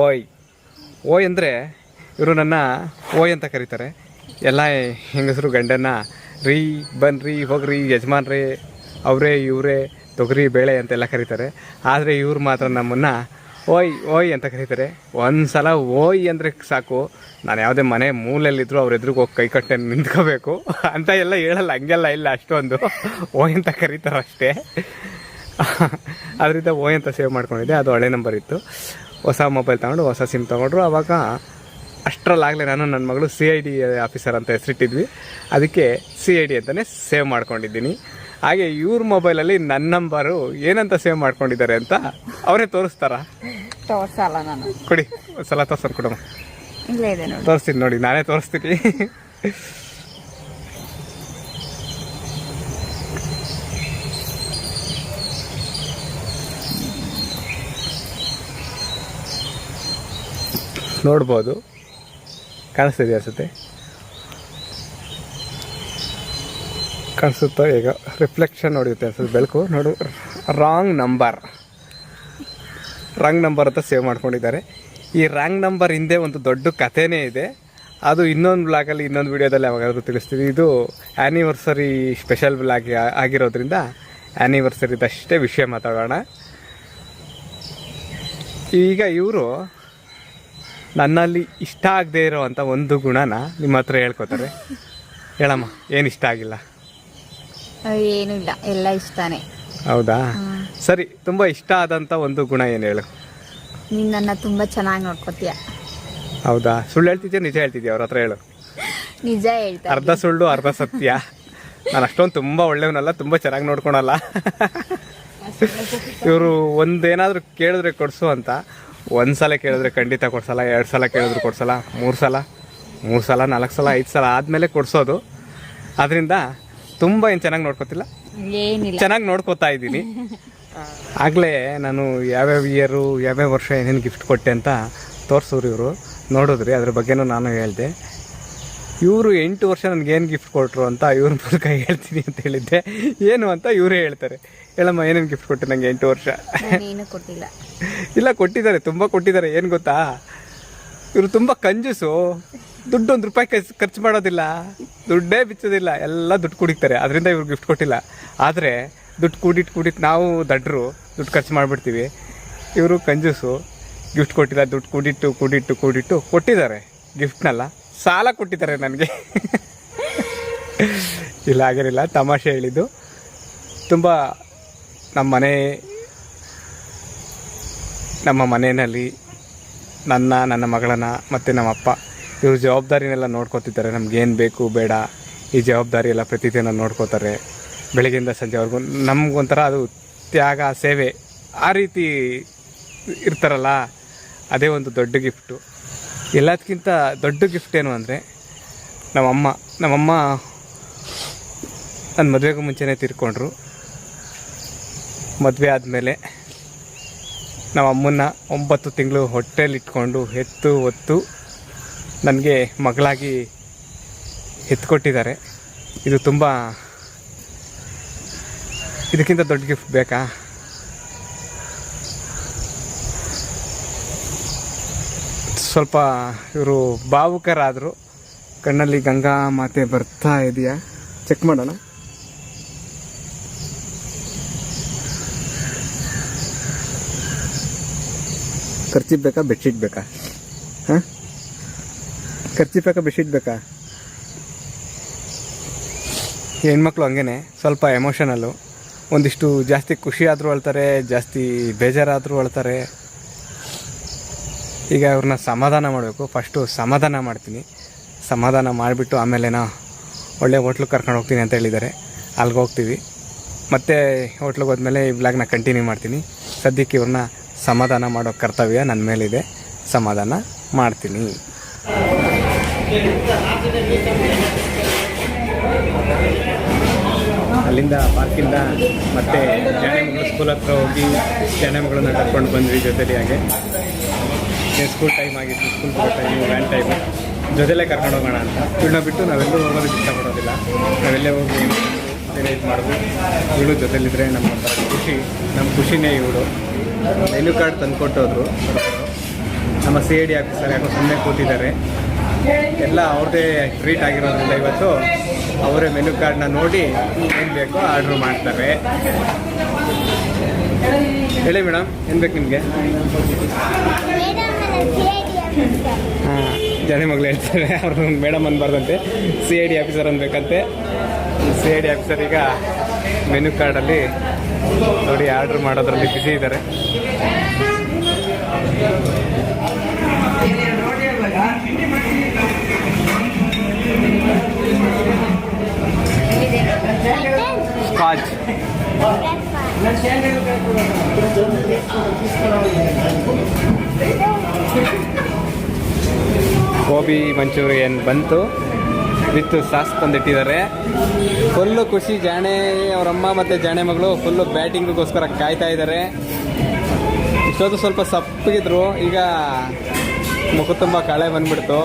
ಓಯ್. ಓಯ್ ಅಂದರೆ ಇವರು ನನ್ನ ಓಯ್ ಅಂತ ಕರೀತಾರೆ. ಎಲ್ಲ ಹೆಂಗಸರು ಗಂಡನ್ನ, ರೀ ಬನ್ರಿ ಹೋಗ್ರಿ ಯಜಮಾನ್ರಿ ಅವರೇ, ಇವರೇ, ತೊಗರಿ, ಬೇಳೆ ಅಂತೆಲ್ಲ ಕರೀತಾರೆ. ಆದರೆ ಇವ್ರು ಮಾತ್ರ ನಮ್ಮನ್ನು ಓಯ್ ಓಯ್ ಅಂತ ಕರೀತಾರೆ. ಒಂದು ಸಲ ಓಯ್ ಅಂದರೆ ಸಾಕು. ನಾನು ಯಾವುದೇ ಮನೆ ಮೂಲೆಯಲ್ಲಿದ್ದರೂ ಅವ್ರ ಎದುರಿಗೆ ಹೋಗಿ ಕೈ ಕಟ್ಟೆ ನಿಂತ್ಕೋಬೇಕು. ಅಂತ ಎಲ್ಲ ಹೇಳಲ್ಲ ಹಂಗೆಲ್ಲ ಇಲ್ಲ ಅಷ್ಟೊಂದು. ಓಯ್ ಅಂತ ಕರೀತಾರೆ ಅಷ್ಟೇ. ಅದರಿಂದ ಓಯ್ ಅಂತ ಸೇವ್ ಮಾಡ್ಕೊಂಡಿದ್ದೆ ಅದು ಹಳೆ ನಂಬರ್ ಇತ್ತು. ಹೊಸ ಮೊಬೈಲ್ ತಗೊಂಡು ಹೊಸ ಸಿಮ್ ತೊಗೊಂಡ್ರು. ಆವಾಗ ಅಷ್ಟರಲ್ಲಾಗಲೇ ನಾನು ನನ್ನ ಮಗಳು ಸಿ ಐ ಡಿ ಆಫೀಸರ್ ಅಂತ ಹೆಸರಿಟ್ಟಿದ್ವಿ. ಅದಕ್ಕೆ ಸಿ ಐ ಡಿ ಅಂತಲೇ ಸೇವ್ ಮಾಡ್ಕೊಂಡಿದ್ದೀನಿ. ಹಾಗೆ ಇವ್ರ ಮೊಬೈಲಲ್ಲಿ ನನ್ನ ನಂಬರು ಏನಂತ ಸೇವ್ ಮಾಡ್ಕೊಂಡಿದ್ದಾರೆ ಅಂತ ಅವರೇ ತೋರಿಸ್ತಾರ? ತೋರಿಸಲ್ಲ ನಾನು. ಕೊಡಿ ಒಂದು ಸಲ ತೋರ್ಸೋದು ಕೊಡಮ್ಮ. ನೋಡಿ. ತೋರಿಸ್ತೀನಿ ನೋಡಿ, ನಾನೇ ತೋರಿಸ್ತೀನಿ. ನೋಡ್ಬೋದು. ಕಾಣಿಸ್ತಿದೆ ಅನ್ಸುತ್ತೆ? ಕಾಣಿಸುತ್ತೋ ಈಗ ರಿಫ್ಲೆಕ್ಷನ್ ನೋಡಿರುತ್ತೆ ಅನ್ಸುತ್ತೆ ಬೆಳಕು. ನೋಡು ರಾಂಗ್ ನಂಬರ್ ರಾಂಗ್ ನಂಬರ್ ಅಂತ ಸೇವ್ ಮಾಡ್ಕೊಂಡಿದ್ದಾರೆ. ಈ ರಾಂಗ್ ನಂಬರ್ ಹಿಂದೆ ಒಂದು ದೊಡ್ಡ ಕಥೆನೇ ಇದೆ. ಅದು ಇನ್ನೊಂದು ಬ್ಲಾಗಲ್ಲಿ ಇನ್ನೊಂದು ವಿಡಿಯೋದಲ್ಲಿ ಯಾವಾಗಾದರೂ ತಿಳಿಸ್ತೀವಿ ಇದು ಆ್ಯನಿವರ್ಸರಿ ಸ್ಪೆಷಲ್ ಬ್ಲಾಗ್ ಆಗಿರೋದ್ರಿಂದ ಆ್ಯನಿವರ್ಸರಿದಷ್ಟೇ ವಿಷಯ ಮಾತಾಡೋಣ. ಈಗ ಇವರು ನನ್ನಲ್ಲಿ ಇಷ್ಟ ಆಗದೆ ಇರೋವಂಥ ಒಂದು ಗುಣನ ನಿಮ್ಮ ಹತ್ರ ಹೇಳ್ಕೊತಾರೆ. ಹೇಳಮ್ಮ ಏನು ಇಷ್ಟ ಆಗಿಲ್ಲ? ಏನೂ ಇಲ್ಲ ಎಲ್ಲ ಇಷ್ಟನೇ. ಹೌದಾ? ಸರಿ ತುಂಬ ಇಷ್ಟ ಆದಂಥ ಒಂದು ಗುಣ ಏನು ಹೇಳು? ನೀನ್ ನನ್ನ ತುಂಬಾ ಚೆನ್ನಾಗಿ ನೋಡ್ಕೋತೀಯ. ಹೌದಾ? ಸುಳ್ಳು ಹೇಳ್ತಿದ್ಯಾ? ನಿಜ ಹೇಳ್ತಿದ್ಯಾ? ಅವ್ರ ಹತ್ರ ಹೇಳು. ನಿಜ ಹೇಳ್ತಾ ಅರ್ಧ ಸುಳ್ಳು ಅರ್ಧ ಸತ್ಯ. ನಾನು ಅಷ್ಟೊಂದು ತುಂಬ ಒಳ್ಳೆಯವನಲ್ಲ ತುಂಬ ಚೆನ್ನಾಗಿ ನೋಡ್ಕೊಳಲ್ಲ. ಇವರು ಒಂದೇನಾದರೂ ಕೇಳಿದ್ರೆ ಕೊಡಿಸು ಅಂತ. ಒಂದು ಸಲ ಕೇಳಿದ್ರೆ ಖಂಡಿತ ಕೊಡ್ಸಲ್ಲ ಎರಡು ಸಲ ಕೇಳಿದ್ರು ಕೊಡ್ಸಲ್ಲ ಮೂರು ಸಲ ಮೂರು ಸಲ ನಾಲ್ಕು ಸಲ ಐದು ಸಲ ಆದಮೇಲೆ ಕೊಡಿಸೋದು. ಅದರಿಂದ ತುಂಬ ಏನು ಚೆನ್ನಾಗಿ ನೋಡ್ಕೋತಿಲ್ಲ? ಏನಿಲ್ಲ. ಚೆನ್ನಾಗಿ ನೋಡ್ಕೋತಾ ಇದ್ದೀನಿ. ಆಗಲೇ ನಾನು ಯಾವ್ಯಾವ ಇಯರು ಯಾವ್ಯಾವ ವರ್ಷ ಏನೇನು ಗಿಫ್ಟ್ ಕೊಟ್ಟೆ ಅಂತ ತೋರಿಸೋರು ಇವರು ನೋಡಿದ್ರಿ ಅದ್ರ ಬಗ್ಗೆನೂ ನಾನು ಹೇಳಿದೆ. ಇವರು ಎಂಟು ವರ್ಷ ನನಗೇನು ಗಿಫ್ಟ್ ಕೊಟ್ಟರು ಅಂತ ಇವ್ರ ಮೂಲಕ ಹೇಳ್ತೀನಿ ಅಂತ ಹೇಳಿದ್ದೆ. ಏನು ಅಂತ ಇವರೇ ಹೇಳ್ತಾರೆ. ಹೇಳಮ್ಮ ಏನೇನು ಗಿಫ್ಟ್ ಕೊಟ್ಟೆ ನನಗೆ ಎಂಟು ವರ್ಷ? ಕೊಟ್ಟಿಲ್ಲ. ಇಲ್ಲ ಕೊಟ್ಟಿದ್ದಾರೆ ತುಂಬ ಕೊಟ್ಟಿದ್ದಾರೆ ಏನು ಗೊತ್ತಾ? ಇವರು ತುಂಬ ಕಂಜೂಸು. ದುಡ್ಡು ಒಂದು ರೂಪಾಯಿ ಖರ್ಚು ಮಾಡೋದಿಲ್ಲ. ದುಡ್ಡೇ ಬಿಚ್ಚೋದಿಲ್ಲ. ಎಲ್ಲ ದುಡ್ಡು ಕುಡಿತಾರೆ. ಅದರಿಂದ ಇವ್ರು ಗಿಫ್ಟ್ ಕೊಟ್ಟಿಲ್ಲ. ಆದರೆ ದುಡ್ಡು ಕೂಡಿಟ್ಟು ಕೂಡಿಟ್ಟು ನಾವು ದಡ್ರು, ದುಡ್ಡು ಖರ್ಚು ಮಾಡಿಬಿಡ್ತೀವಿ. ಇವರು ಕಂಜೂಸು ಗಿಫ್ಟ್ ಕೊಟ್ಟಿಲ್ಲ, ದುಡ್ಡು ಕೂಡಿಟ್ಟು ಕೂಡಿಟ್ಟು ಕೂಡಿಟ್ಟು ಕೊಟ್ಟಿದ್ದಾರೆ. ಗಿಫ್ಟ್ನಲ್ಲ ಸಾಲ ಕೊಟ್ಟಿದ್ದಾರೆ ನನಗೆ. ಇಲ್ಲ ಆಗಿರಲಿಲ್ಲ ತಮಾಷೆ ಹೇಳಿದ್ದು. ತುಂಬ ನಮ್ಮ ಮನೆ, ನಮ್ಮ ಮನೆಯಲ್ಲಿ ನನ್ನ ನನ್ನ ಮಗಳನ್ನ ಮತ್ತು ನಮ್ಮ ಅಪ್ಪ, ಇವರು ಜವಾಬ್ದಾರಿನೆಲ್ಲ ನೋಡ್ಕೋತಿದ್ದಾರೆ. ನಮ್ಗೇನು ಬೇಕು, ಬೇಡ. ಈ ಜವಾಬ್ದಾರಿ ಎಲ್ಲ ಪ್ರತಿದಿನ ನೋಡ್ಕೋತಾರೆ. ಬೆಳಗ್ಗೆಯಿಂದ ಸಂಜೆವರೆಗೂ ನಮಗೊಂಥರ ಅದು ತ್ಯಾಗ, ಸೇವೆ ಆ ರೀತಿ ಇರ್ತಾರಲ್ಲ, ಅದೇ ಒಂದು ದೊಡ್ಡ ಗಿಫ್ಟು. ಎಲ್ಲದಕ್ಕಿಂತ ದೊಡ್ಡ ಗಿಫ್ಟ್ ಏನು ಅಂದರೆ ನಮ್ಮಮ್ಮ ನಮ್ಮಮ್ಮ ನನ್ನ ಮದುವೆಗೂ ಮುಂಚೆನೇ ತೀರ್ಕೊಂಡ್ರು. ಮದುವೆ ಆದಮೇಲೆ ನಮ್ಮ ಅಮ್ಮನ್ನ ಒಂಬತ್ತು ತಿಂಗಳು ಹೊಟ್ಟೆಲಿ ಇಟ್ಕೊಂಡು ಹೆತ್ತು ಹೊತ್ತು ನನಗೆ ಮಗಳಾಗಿ ಎತ್ಕೊಟ್ಟಿದ್ದಾರೆ. ಇದು ತುಂಬ ಇದಕ್ಕಿಂತ ದೊಡ್ಡ ಗಿಫ್ಟ್ ಬೇಕಾ? ಸ್ವಲ್ಪ ಇವರು ಭಾವುಕರಾದರು. ಕಣ್ಣಲ್ಲಿ ಗಂಗಾ ಮಾತೆ ಬರ್ತಾ ಇದೆಯಾ? ಚೆಕ್ ಮಾಡೋಣ. ಖರ್ಚಿಗೆ ಬೇಕಾ, ಬೆಡ್ಶೀಟ್ ಬೇಕಾ? ಹಾಂ? ಖರ್ಚಿಗೆ ಬೇಕಾ, ಬೆಡ್ಶೀಟ್ ಬೇಕಾ? ಹೆಣ್ಮಕ್ಳು ಹಂಗೇನೆ, ಸ್ವಲ್ಪ ಎಮೋಷನಲ್ಲು ಒಂದಿಷ್ಟು ಜಾಸ್ತಿ ಖುಷಿ ಆದರೂ ಅಳ್ತಾರೆ ಜಾಸ್ತಿ ಬೇಜಾರಾದರೂ ಅಳ್ತಾರೆ ಈಗ ಅವ್ರನ್ನ ಸಮಾಧಾನ ಮಾಡಬೇಕು. ಫಸ್ಟು ಸಮಾಧಾನ ಮಾಡ್ತೀನಿ. ಸಮಾಧಾನ ಮಾಡಿಬಿಟ್ಟು ಆಮೇಲೆ ನಾ ಒಳ್ಳೆ ಹೋಟ್ಲಿಗೆ ಕರ್ಕೊಂಡು ಹೋಗ್ತೀನಿ ಅಂತ ಹೇಳಿದ್ದಾರೆ. ಅಲ್ಲಿಗೆ ಹೋಗ್ತೀವಿ. ಮತ್ತೆ ಹೋಟ್ಲಿಗೆ ಹೋದ್ಮೇಲೆ ಈ ಬ್ಲಾಗ್ನ ಕಂಟಿನ್ಯೂ ಮಾಡ್ತೀನಿ. ಸದ್ಯಕ್ಕೆ ಇವ್ರನ್ನ ಸಮಾಧಾನ ಮಾಡೋ ಕರ್ತವ್ಯ ನನ್ನ ಮೇಲಿದೆ. ಸಮಾಧಾನ ಮಾಡ್ತೀನಿ. ಅಲ್ಲಿಂದ ಪಾರ್ಕಿಂದ ಮತ್ತೆ ಜಾಣೆಮಗಳು ಸ್ಕೂಲ್ ಹತ್ರ ಹೋಗಿ ಜಾಣೆಮಗಳನ್ನ ಕರ್ಕೊಂಡು ಬಂದ್ವಿ ಜೊತೆಲಿ ಹಾಗೆ. ಸ್ಕೂಲ್ ಟೈಮ್ ಆಗಿತ್ತು ಸ್ಕೂಲ್ ಟೈಮು ವ್ಯಾನ್ ಟೈಮು ಜೊತೆಲೇ ಕರ್ಕೊಂಡು ಹೋಗೋಣ ಅಂತ. ಇವಳನ್ನ ಬಿಟ್ಟು ನಾವೆಲ್ಲೂ ಹೋಗೋದಕ್ಕೆ ಇಷ್ಟಪಡೋದಿಲ್ಲ. ನಾವೆಲ್ಲೇ ಹೋಗಿ ಇದು ಮಾಡೋದು. ಇವಳು ಜೊತೆಲಿದ್ರೆ ನಮ್ಮ ಖುಷಿ ನಮ್ಮ ಖುಷಿನೇ ಇವಳು. ಮೆನು ಕಾರ್ಡ್ ತಂದುಕೊಟ್ಟೋದ್ರು. ನಮ್ಮ ಸಿ ಐ ಡಿ ಆಫೀಸರ್ ಯಾಕೋ ಸುಮ್ಮನೆ ಕೂತಿದ್ದಾರೆ. ಎಲ್ಲ ಅವ್ರದ್ದೇ ಟ್ರೀಟ್ ಆಗಿರೋದ್ರಿಂದ ಇವತ್ತು ಅವರೇ ಮೆನು ಕಾರ್ಡ್ನ ನೋಡಿ ಏನು ಬೇಕೋ ಆರ್ಡ್ರ್ ಮಾಡ್ತಾರೆ. ಹೇಳಿ ಮೇಡಮ್, ಏನು ಬೇಕು ನಿಮಗೆ? ಹಾಂ, ಜನ ಮಗಳು ಹೇಳ್ತಾರೆ, ಅವ್ರು ಮೇಡಮ್ ಅನ್ಬಾರ್ದಂತೆ. ಸಿ ಐ ಡಿ ಆಫೀಸರ್ ಅನ್ಬೇಕಂತೆ. ಸಿ ಐ ಡಿ ಆಫೀಸರ್ ಈಗ ಮೆನು ಕಾರ್ಡಲ್ಲಿ ನೋಡಿ ಆರ್ಡ್ರ್ ಮಾಡೋದ್ರಲ್ಲಿ ಬಿಸಿ ಇದ್ದಾರೆ. ಗೋಬಿ ಮಂಚೂರಿಯನ್ ಬಂತು. ವಿತ್ ಸಾಸ್ ತಂದಿಟ್ಟಿದ್ದಾರೆ. ಫುಲ್ಲು ಖುಷಿ ಜಾಣೆ ಅವರಮ್ಮ ಮತ್ತು ಜಾಣೆ ಮಗಳು ಫುಲ್ಲು ಬ್ಯಾಟಿಂಗ್ಗೋಸ್ಕರ ಕಾಯ್ತಾ ಇದ್ದಾರೆ. ಇಷ್ಟೊತ್ತು ಸ್ವಲ್ಪ ಸಪ್ಪಗಿದ್ರು. ಈಗ ಮುಖ ತುಂಬ ಕಳೆ ಬಂದ್ಬಿಡ್ತು.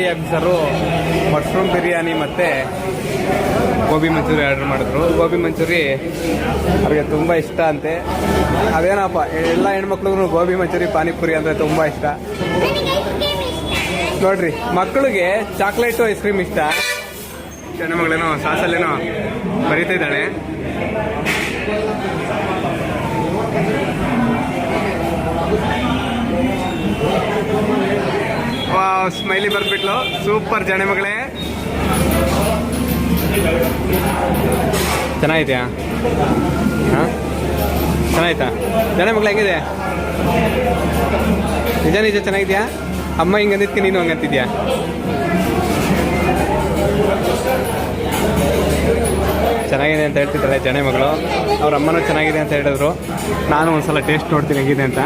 ಡಿ ಆಫೀಸರು ಮಶ್ರೂಮ್ ಬಿರಿಯಾನಿ ಮತ್ತು ಗೋಬಿ ಮಂಚೂರಿ ಆರ್ಡರ್ ಮಾಡಿದ್ರು. ಗೋಬಿ ಮಂಚೂರಿ ಅವ್ರಿಗೆ ತುಂಬ ಇಷ್ಟ ಅಂತೆ. ಅದೇನಪ್ಪ, ಎಲ್ಲ ಹೆಣ್ಮಕ್ಳಿಗೂ ಗೋಬಿ ಮಂಚೂರಿ, ಪಾನಿಪುರಿ ಅಂದರೆ ತುಂಬ ಇಷ್ಟ. ನೋಡ್ರಿ ಮಕ್ಕಳಿಗೆ ಚಾಕ್ಲೇಟು ಐಸ್ ಕ್ರೀಮ್ ಇಷ್ಟ. ಹೆಣ್ಮಗಳೇನೋ, ಸಾಸಲ್ಲೇನೋ ಬರೀತಾ ಇದ್ದಾಳೆ. ಸ್ಮೈಲಿ ಬರ್ಬಿಟ್ಲು. ಸೂಪರ್ ಜನ ಮಗಳೇ. ಚೆನ್ನಾಗಿದೆಯಾ? ಹಾಂ? ಚೆನ್ನಾಯ್ತಾ ಜನ ಮಗಳು ಹೆಂಗಿದೆ? ನಿಜ ನಿಜ ಚೆನ್ನಾಗಿದ್ಯಾ? ಅಮ್ಮ ಹಿಂಗೆ ಅಂದಿದ್ಕೆ ನೀನು ಹಂಗಂತಿದ್ಯಾ ಚೆನ್ನಾಗಿದೆ ಅಂತ ಹೇಳ್ತಿದ್ದಾರೆ ಜನ ಮಗಳು. ಅವ್ರ ಅಮ್ಮನೂ ಚೆನ್ನಾಗಿದೆ ಅಂತ ಹೇಳಿದ್ರು. ನಾನು ಒಂದ್ಸಲ ಟೇಸ್ಟ್ ನೋಡ್ತೀನಿ ಹೇಗಿದೆ ಅಂತ.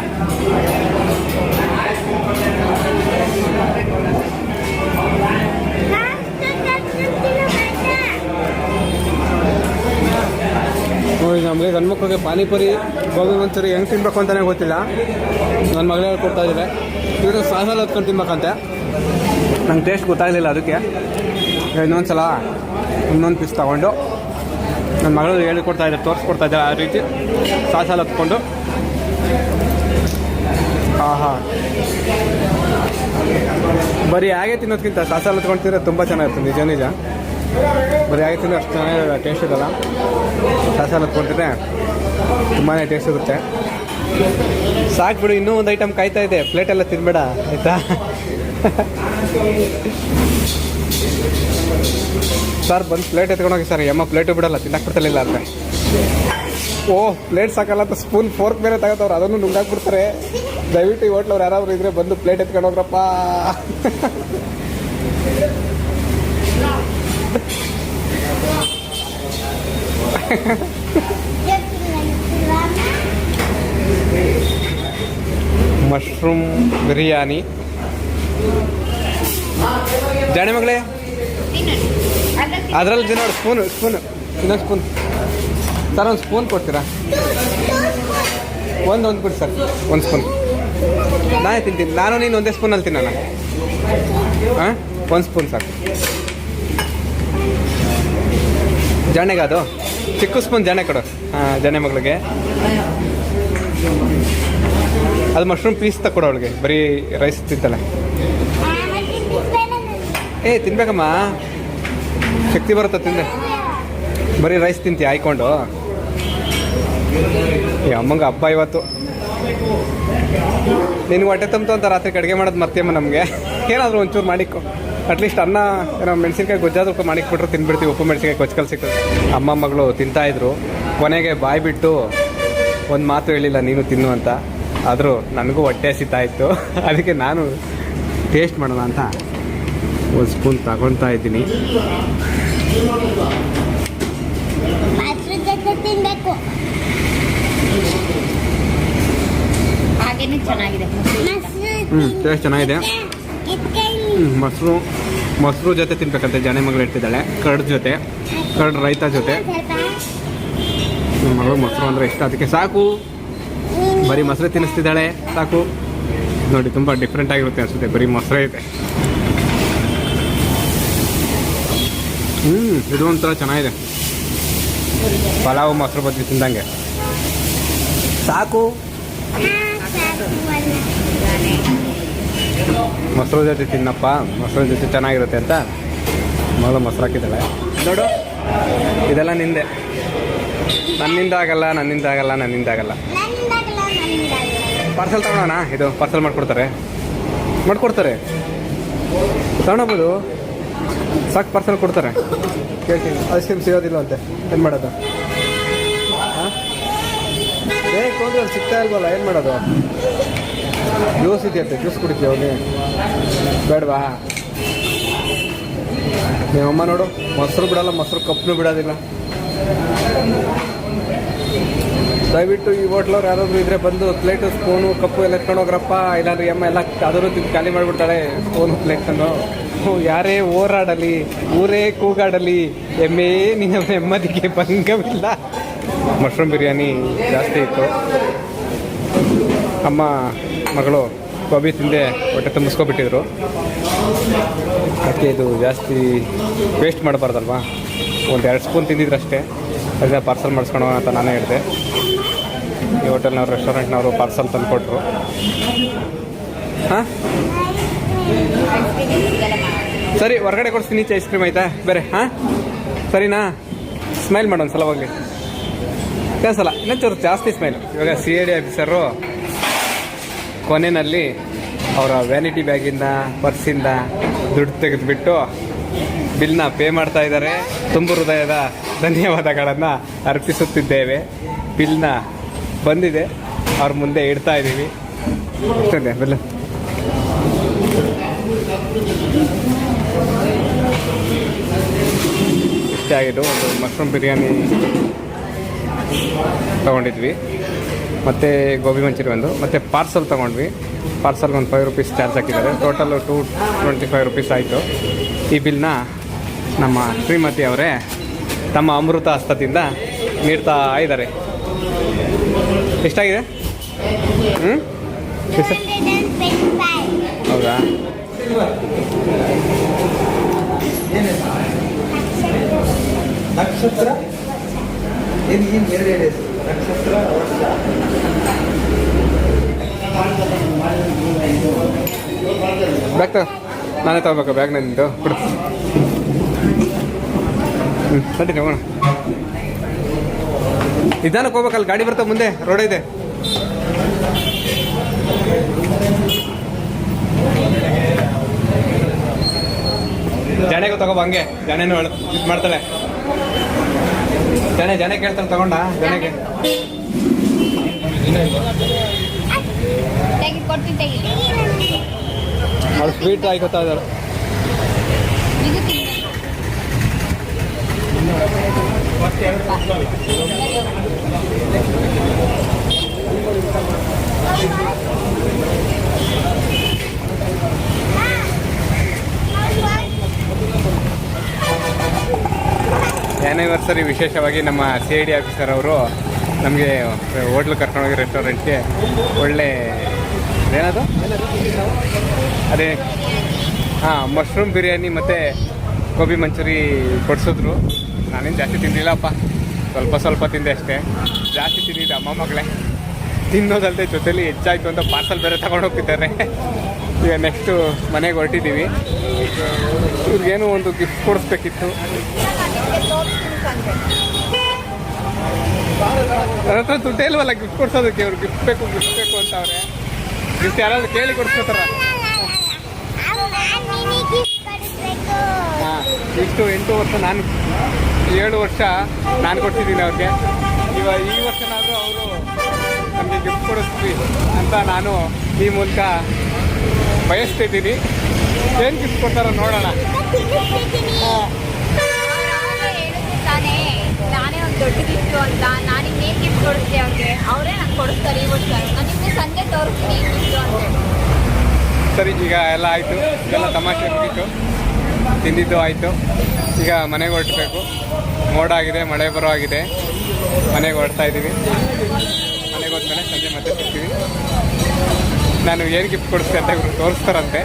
ನಮಗೆ ಗಂಡು ಮಕ್ಕಳಿಗೆ ಪಾನಿಪುರಿ, ಗೋಬಿ ಮಂಚೂರಿ ಹೆಂಗೆ ತಿನ್ಬೇಕು ಅಂತಲೇ ಗೊತ್ತಿಲ್ಲ. ನನ್ನ ಮಗಳೇ ಹೇಳ್ಕೊಡ್ತಾ ಇದ್ದಾರೆ ಇವರು ಸಾಸಲ್ಲಿ ಹತ್ಕೊಂಡು ತಿನ್ಬೇಕಂತೆ. ನಂಗೆ ಟೇಸ್ಟ್ ಗೊತ್ತಾಗಲಿಲ್ಲ ಅದಕ್ಕೆ. ಇನ್ನೊಂದು ಸಲ ಇನ್ನೊಂದು ಪೀಸ್ ತೊಗೊಂಡು ನನ್ನ ಮಗಳು ಹೇಳಿಕೊಡ್ತಾ ಇದ್ದಾರೆ ತೋರಿಸ್ಕೊಡ್ತಾ ಇದ್ದಾರೆ ಆ ರೀತಿ. ಸಾಸಲ್ಲಿ ಹತ್ಕೊಂಡು. ಆಹಾ. ಬರೀ ಹಾಗೆ ತಿನ್ನೋದಕ್ಕಿಂತ ಸಾಸಲ್ಲಿ ಹತ್ಕೊಂಡು ತಿಂದರೆ ತುಂಬ ಚೆನ್ನಾಗಿರ್ತದೆ ನಿಜ ನಿಜ. ಬರೀ ಆಗಿತ್ತು ಅಷ್ಟು ಚೆನ್ನಾಗಿ ಟೇಸ್ಟ್ ಇರಲ್ಲ. ಸಸಾಲ ಕೊಡ್ತಿದ್ರೆ ತುಂಬಾ ಟೇಸ್ಟ್ ಇರುತ್ತೆ. ಸಾಕು ಬಿಡು, ಇನ್ನೂ ಒಂದು ಐಟಮ್ ಕಾಯ್ತಾ ಇದೆ. ಪ್ಲೇಟ್ ಎಲ್ಲ ತಿನ್ಬೇಡ, ಆಯ್ತಾ? ಸರ್ ಬಂದು ಪ್ಲೇಟ್ ಎತ್ಕೊಂಡೋಗಿ ಸರ್ ಯಮ್ಮ ಪ್ಲೇಟು ಬಿಡಲ್ಲ ತಿನ್ನಕ್ಕೆ ಬಿಡ್ತಲಿಲ್ಲ ಅಂದರೆ ಓ ಪ್ಲೇಟ್ ಸಾಕಲ್ಲ ಅಂತ ಸ್ಪೂನ್ ಫೋರ್ಕ್ ಬೇರೆ ತಗೋತವ್ರು. ಅದನ್ನು ನುಂಗಾಕ್ಬಿಡ್ತಾರೆ. ದಯವಿಟ್ಟು ಈ ಹೋಟ್ಲವ್ರು ಯಾರಾದ್ರು ಇದ್ರೆ ಬಂದು ಪ್ಲೇಟ್ ಎತ್ಕೊಂಡು ಹೋಗ್ರಪ್ಪ. ಮಶ್ರೂಮ್ ಬಿರಿಯಾನಿ. ಜಾಣೆ ಮಗಳೇ? ಅದರಲ್ಲಿ ದಿನ ಸ್ಪೂನು ಸ್ಪೂನು ಇನ್ನೊಂದು ಸ್ಪೂನ್ ಸರ್, ಒಂದು ಸ್ಪೂನ್ ಕೊಡ್ತೀರಾ? ಒಂದು ಒಂದು ಕೊಡಿ ಸರ್. ಒಂದು ಸ್ಪೂನ್ ನಾನೇ ತಿಂತೀನಿ. ನಾನು, ನೀನು ಒಂದೇ ಸ್ಪೂನಲ್ಲಿ ತಿನ್ನೋಣ. ಹಾಂ ಒಂದು ಸ್ಪೂನ್ ಸಾಕು ಜಾಣೆಗೆ ಅದು. ಚಿಕ್ಕ ಸ್ಪೂನ್ ಜಾಣೆ ಕೊಡು. ಹಾಂ ಜಾಣೆ ಮಗಳಿಗೆ. ಅದು ಮಶ್ರೂಮ್ ಪೀಸ್ ತಕೊಡು ಅವಳಿಗೆ. ಬರೀ ರೈಸ್ ತಿಂತಲ್ಲ ಏ, ತಿನ್ಬೇಕಮ್ಮ. ಶಕ್ತಿ ಬರುತ್ತೆ ತಿಂದೆ. ಬರೀ ರೈಸ್ ತಿಂತೀಯ ಆಯ್ಕೊಂಡು ಏ, ಅಮ್ಮಂಗೆ ಹಬ್ಬ ಇವತ್ತು. ನಿನ್ಗೆ ಹೊಟ್ಟೆ ತುಂಬ್ತು ಅಂತ ರಾತ್ರಿ ಅಡುಗೆ ಮಾಡೋದು ಮರ್ತೇಮ್ಮ ನಮಗೆ? ಏನಾದರೂ ಒಂಚೂರು ಮಾಡಿಕೊ. ಅಟ್ಲೀಸ್ಟ್ ಅನ್ನ ಏನೋ ಮೆಣಸಿನ್ಕಾಯಿ ಗೊಜ್ಜಾದ್ರು ಮಾಡಿಕ್ಬಿಟ್ರೆ ತಿನ್ಬಿಡ್ತೀವಿ. ಉಪ್ಪು ಮೆಣಸಿನ್ಕಾಯಿ ಕೊಚ್ಕಲ್ ಸಿಗ್ತದೆ ಅಮ್ಮ ಮಗಳು ತಿಂತಾಯಿದ್ರು ಕೊನೆಗೆ ಬಾಯಿ ಬಿಟ್ಟು ಒಂದು ಮಾತು ಹೇಳಿಲ್ಲ ನೀನು ತಿನ್ನು ಅಂತ. ಆದರೂ ನನಗೂ ಹೊಟ್ಟೆ ಇತ್ತು. ಅದಕ್ಕೆ ನಾನು ಟೇಸ್ಟ್ ಮಾಡೋಣ ಅಂತ ಒಂದು ಸ್ಪೂನ್ ತಗೊಳ್ತಾ ಇದ್ದೀನಿ. ತಿನ್ಬೇಕು. ಹಾಗೇನೆ ಚೆನ್ನಾಗಿದೆ. ಹ್ಞೂ ಟೇಸ್ಟ್ ಚೆನ್ನಾಗಿದೆ. ಮೊಸರು ಮೊಸರು ಜೊತೆ ತಿನ್ಬೇಕಂತೆ ಜನೆ ಮಗಳು ಇಟ್ಟಿದ್ದಾಳೆ. ಕರ್ಡ್ ಜೊತೆ, ಕರ್ಡ್ ರೈತ ಜೊತೆ. ನನ್ನ ಮಗಳು ಮೊಸರು ಅಂದರೆ ಇಷ್ಟ. ಅದಕ್ಕೆ ಸಾಕು. ಬರೀ ಮೊಸರು ತಿನ್ನಿಸ್ತಿದ್ದಾಳೆ. ಸಾಕು. ನೋಡಿ, ತುಂಬ ಡಿಫ್ರೆಂಟ್ ಆಗಿರುತ್ತೆ ಅನಿಸುತ್ತೆ. ಬರೀ ಮೊಸರೇ ಇದೆ. ಹ್ಞೂ ಇದು ಒಂಥರ ಚೆನ್ನಾಗಿದೆ. ಪಲಾವ್ ಮೊಸರು ಬಜ್ಜಿ ತಿಂದಂಗೆ. ಸಾಕು. ಮೊಸರು ಜೊತೆ ತಿನ್ನಪ್ಪ. ಮೊಸರು ಜೊತೆ ಚೆನ್ನಾಗಿರುತ್ತೆ ಅಂತ ಮೊದಲು ಮೊಸರು ಹಾಕಿದ್ದಾಳೆ. ನೋಡು, ಇದೆಲ್ಲ ನಿಂದೆ. ನನ್ನಿಂದ ಆಗಲ್ಲ ನನ್ನಿಂದ ಆಗಲ್ಲ ನನ್ನಿಂದ ಆಗಲ್ಲ. ಪಾರ್ಸೆಲ್ ತಗೊಳ್ಳೋಣ ಇದು ಪಾರ್ಸೆಲ್ ಮಾಡ್ಕೊಡ್ತಾರೆ. ಮಾಡ್ಕೊಡ್ತಾರೆ. ತಗೊಳಬೋದು. ಸಾಕು ಪಾರ್ಸೆಲ್ ಕೊಡ್ತಾರೆ. ಕೇಳ್ತೀನಿ. ಐಸ್ ಕ್ರೀಮ್ ಸಿಗೋದಿಲ್ಲ ಅಂತೆ. ಏನು ಮಾಡೋದು? ಹಾಂ? ಸಿಗ್ತಾ ಇಲ್ವಲ್ಲ, ಏನು ಮಾಡೋದು? ಜ್ಯೂಸ್ ಇದೆಯಂತೆ ಜ್ಯೂಸ್ ಕುಡಿತೀವಿ ಅವನಿಗೆ? ಬೇಡವಾ? ನಿಮ್ಮಮ್ಮ ನೋಡು, ಮೊಸರು ಬಿಡಲ್ಲ, ಮೊಸರು ಕಪ್ಪನು ಬಿಡೋದಿಲ್ಲ. ದಯವಿಟ್ಟು ಈ ಹೋಟ್ಲವ್ರು ಯಾರಾದರೂ ಇದ್ರೆ ಬಂದು ಪ್ಲೇಟು ಸ್ಪೂನು ಕಪ್ಪು ಎಲ್ಲ ಎತ್ಕೊಂಡು ಹೋಗ್ರಪ್ಪ. ಇಲ್ಲಾಂದ್ರೆ ಎಮ್ಮ ಎಲ್ಲ ಅದರೂ ತಿಂದು ಖಾಲಿ ಮಾಡಿಬಿಡ್ತಾಳೆ ಸ್ಪೂನು ಪ್ಲೇಟನ್ನು ಯಾರೇ ಓರಾಡಲಿ ಊರೇ ಕೂಗಾಡಲಿ, ಎಮ್ಮೆ ನಿನ್ನ ನೆಮ್ಮದಿಗೆ ಭಂಗವಿಲ್ಲ. ಮಶ್ರೂಮ್ ಬಿರಿಯಾನಿ ಜಾಸ್ತಿ ಇತ್ತು. ಅಮ್ಮ ಮಗಳು ಗೋಬಿ ತಿಂದೆ ಹೊಟ್ಟೆ ತುಂಬಿಸ್ಕೊಬಿಟ್ಟಿದ್ರು. ಅದಕ್ಕೆ ಇದು ಜಾಸ್ತಿ ವೇಸ್ಟ್ ಮಾಡಬಾರ್ದಲ್ವಾ? ಒಂದು ಎರಡು ಸ್ಪೂನ್ ತಿಂದಿದ್ರು ಅಷ್ಟೇ ಅದನ್ನ ಪಾರ್ಸಲ್ ಮಾಡಿಸ್ಕೊಳೋ ಅಂತ ನಾನೇ ಹೇಳಿದೆ. ಈ ಹೋಟೆಲ್ನವ್ರು ರೆಸ್ಟೋರೆಂಟ್ನವರು ಪಾರ್ಸಲ್ ತಂದು ಕೊಟ್ಟರು ಹಾಂ? ಸರಿ, ಹೊರಗಡೆ ಕೊಡಿಸ್ತೀನಿ ಐಸ್ ಕ್ರೀಮ್ ಆಯಿತಾ? ಬೇರೆ, ಹಾಂ? ಸರಿನಾ? ಸ್ಮೈಲ್ ಮಾಡೋಣ ಸಲ ಹೋಗಲಿ. ಕೆಲಸಲ್ಲ ಇನ್ನೊಂಚೂರು ಜಾಸ್ತಿ ಸ್ಮೈಲ್ ಇವಾಗ ಸಿ ಎ ಡಿ ಆಫೀಸರು ಕೊನೆಯಲ್ಲಿ ಅವರ ವ್ಯಾನಿಟಿ ಬ್ಯಾಗಿಂದ ಪರ್ಸಿಂದ ದುಡ್ಡು ತೆಗೆದುಬಿಟ್ಟು ಬಿಲ್ನ ಪೇ ಮಾಡ್ತಾ ಇದ್ದಾರೆ. ತುಂಬ ಹೃದಯದ ಧನ್ಯವಾದಗಳನ್ನು ಅರ್ಪಿಸುತ್ತಿದ್ದೇವೆ. ಬಿಲ್ನ ಬಂದಿದೆ. ಅವ್ರ ಮುಂದೆ ಇಡ್ತಾ ಇದ್ದೀವಿ. ಬಿಲ್. ಇಷ್ಟೇ ಆಗಿದ್ದು ಒಂದು ಮಶ್ರೂಮ್ ಬಿರಿಯಾನಿ ತೊಗೊಂಡಿದ್ವಿ. ಮತ್ತು ಗೋಬಿ ಮಂಚೂರಿ ಒಂದು, ಮತ್ತು ಪಾರ್ಸಲ್ ತೊಗೊಂಡ್ವಿ. ಪಾರ್ಸಲ್ಗೆ ಒಂದು ಫೈವ್ ರುಪೀಸ್ ಚಾರ್ಜ್ ಹಾಕಿದ್ದಾರೆ. Total two twenty five rupees ಆಯಿತು. ಈ ಬಿಲ್ನ ನಮ್ಮ ಶ್ರೀಮತಿ ಅವರೇ ತಮ್ಮ ಅಮೃತ ಹಸ್ತದಿಂದ ನೀಡ್ತಾ ಇದ್ದಾರೆ. ಎಷ್ಟಾಗಿದೆ? ಹ್ಞೂ ಹೌದಾ? ನಕ್ಷತ್ರ? ನಕ್ಷತ್ರ ಬ್ಯಾಗ್ ನಾನೇ ತಗೋಬೇಕು ಬ್ಯಾಗ್ ನಿಂದು. ಕೊಡು. ಹ್ಞೂ ಸರಿ ತಗೋಣ. ನಿಧಾನಕ್ಕೆ ಹೋಗ್ಬೇಕಲ್ಲ ಗಾಡಿ ಬರ್ತಾ ಮುಂದೆ, ರೋಡ್ ಇದೆ. ಜನೆಗೂ ತಗೋಬ ಹಂಗೆ ಜನೇನು ಇದು ಮಾಡ್ತಾಳೆ. ಜನೆ ಜನೆ ಕೇಳ್ತಾನೆ, ತಗೊಂಡ ಜನೆಗೆ ತೆಗಿ ಕೊಟ್ಟು ತೆಗಿ ಅದು ಸ್ವೀಟ್ ಆಯ್ಕೋತಾ ಇದ್ದಾಳೆ. ಇದು ಆ್ಯನಿವರ್ಸರಿ ವಿಶೇಷವಾಗಿ ನಮ್ಮ ಸಿ ಐ ಡಿ ಆಫೀಸರ್ ಅವರು ನಮಗೆ ಹೋಟ್ಲು ಕರ್ಕೊಂಡೋಗಿ ರೆಸ್ಟೋರೆಂಟ್ಗೆ ಒಳ್ಳೆ ಏನದು ಅದೇ, ಹಾಂ ಮಶ್ರೂಮ್ ಬಿರಿಯಾನಿ ಮತ್ತು ಗೋಬಿ ಮಂಚೂರಿ ಕೊಡಿಸಿದ್ರು. ನಾನೇನು ಜಾಸ್ತಿ ತಿಂದಿಲ್ಲಪ್ಪ. ಸ್ವಲ್ಪ ಸ್ವಲ್ಪ ತಿಂದೆ ಅಷ್ಟೇ. ಜಾಸ್ತಿ ತಿಂದಿದ್ದೆ ಅಮ್ಮ ಮಗಳೇ. ತಿನ್ನೋದಲ್ಲದೆ ಜೊತೆಲಿ ಹೆಚ್ಚಾಯಿತು ಅಂತ ಪಾರ್ಸಲ್ ಬೇರೆ ಹೋಗ್ತಿದ್ದಾರೆ. ಈಗ ನೆಕ್ಸ್ಟು ಮನೆಗೆ ಹೊರಟಿದ್ದೀವಿ ಇವ್ರಿಗೇನು ಒಂದು ಗಿಫ್ಟ್ ಕೊಡಿಸ್ಬೇಕಿತ್ತು. ನನ್ನ ಹತ್ರ ದುಡ್ಡೇ ಇಲ್ವಲ್ಲ ಗಿಫ್ಟ್ ಕೊಡ್ಸೋದಕ್ಕೆ ಇವ್ರು ಗಿಫ್ಟ್ ಬೇಕು ಗಿಫ್ಟ್ ಬೇಕು ಅಂತ ಅವ್ರೆ ಗಿಫ್ಟ್ ಯಾರಾದ್ರೂ ಕೇಳಿ ಕೊಡ್ಸ್ಕೊತಾರ? ಇಷ್ಟು ಎಂಟು ವರ್ಷ ನಾನು, ಏಳು ವರ್ಷ ನಾನು ಕೊಡ್ತಿದ್ದೀನಿ ಅವ್ರಿಗೆ. ಇವಾಗ ಈ ವರ್ಷನಾದರೂ ಅವರು ನಮಗೆ ಗಿಫ್ಟ್ ಕೊಡಿಸ್ತೀವಿ ಅಂತ ನಾನು ಈ ಮೂಲಕ ಬಯಸ್ತಿದ್ದೀನಿ. ಏನು ಗಿಫ್ಟ್ ಕೊಡ್ತಾರೋ ನೋಡೋಣ. ಒಂದು ಅಂತ ನಾನು ಗಿಫ್ಟ್ ಅವ್ರಿಗೆ. ಅವರೇ ನಂಗೆ ಕೊಡಿಸ್ತಾರೆ ಈ ಸಂಜೆ ತೋರಿಸ್ತೀನಿ ಸರಿ, ಈಗ ಎಲ್ಲ ಆಯಿತು. ಎಲ್ಲ ತಮಾಷೆ ಮುಗೀತು ತಿಂದಿದ್ದು ಆಯಿತು. ಈಗ ಮನೆಗೆ ಹೊರಟಬೇಕು ಮೋಡ ಆಗಿದೆ, ಮಳೆ ಬರೋ ಆಗಿದೆ. ಮನೆಗೆ ಹೊರಡ್ತಾ ಇದ್ದೀವಿ. ಮನೆಗೆ ಹೋದ್ಮೇಲೆ ಸಂಜೆ ಮತ್ತೆ ಸಿಗ್ತೀವಿ ನಾನು ಏನು ಗಿಫ್ಟ್ ಕೊಡಿಸ್ತೀನಿ ಅಂತ ಇವರು ತೋರಿಸ್ತಾರಂತೆ.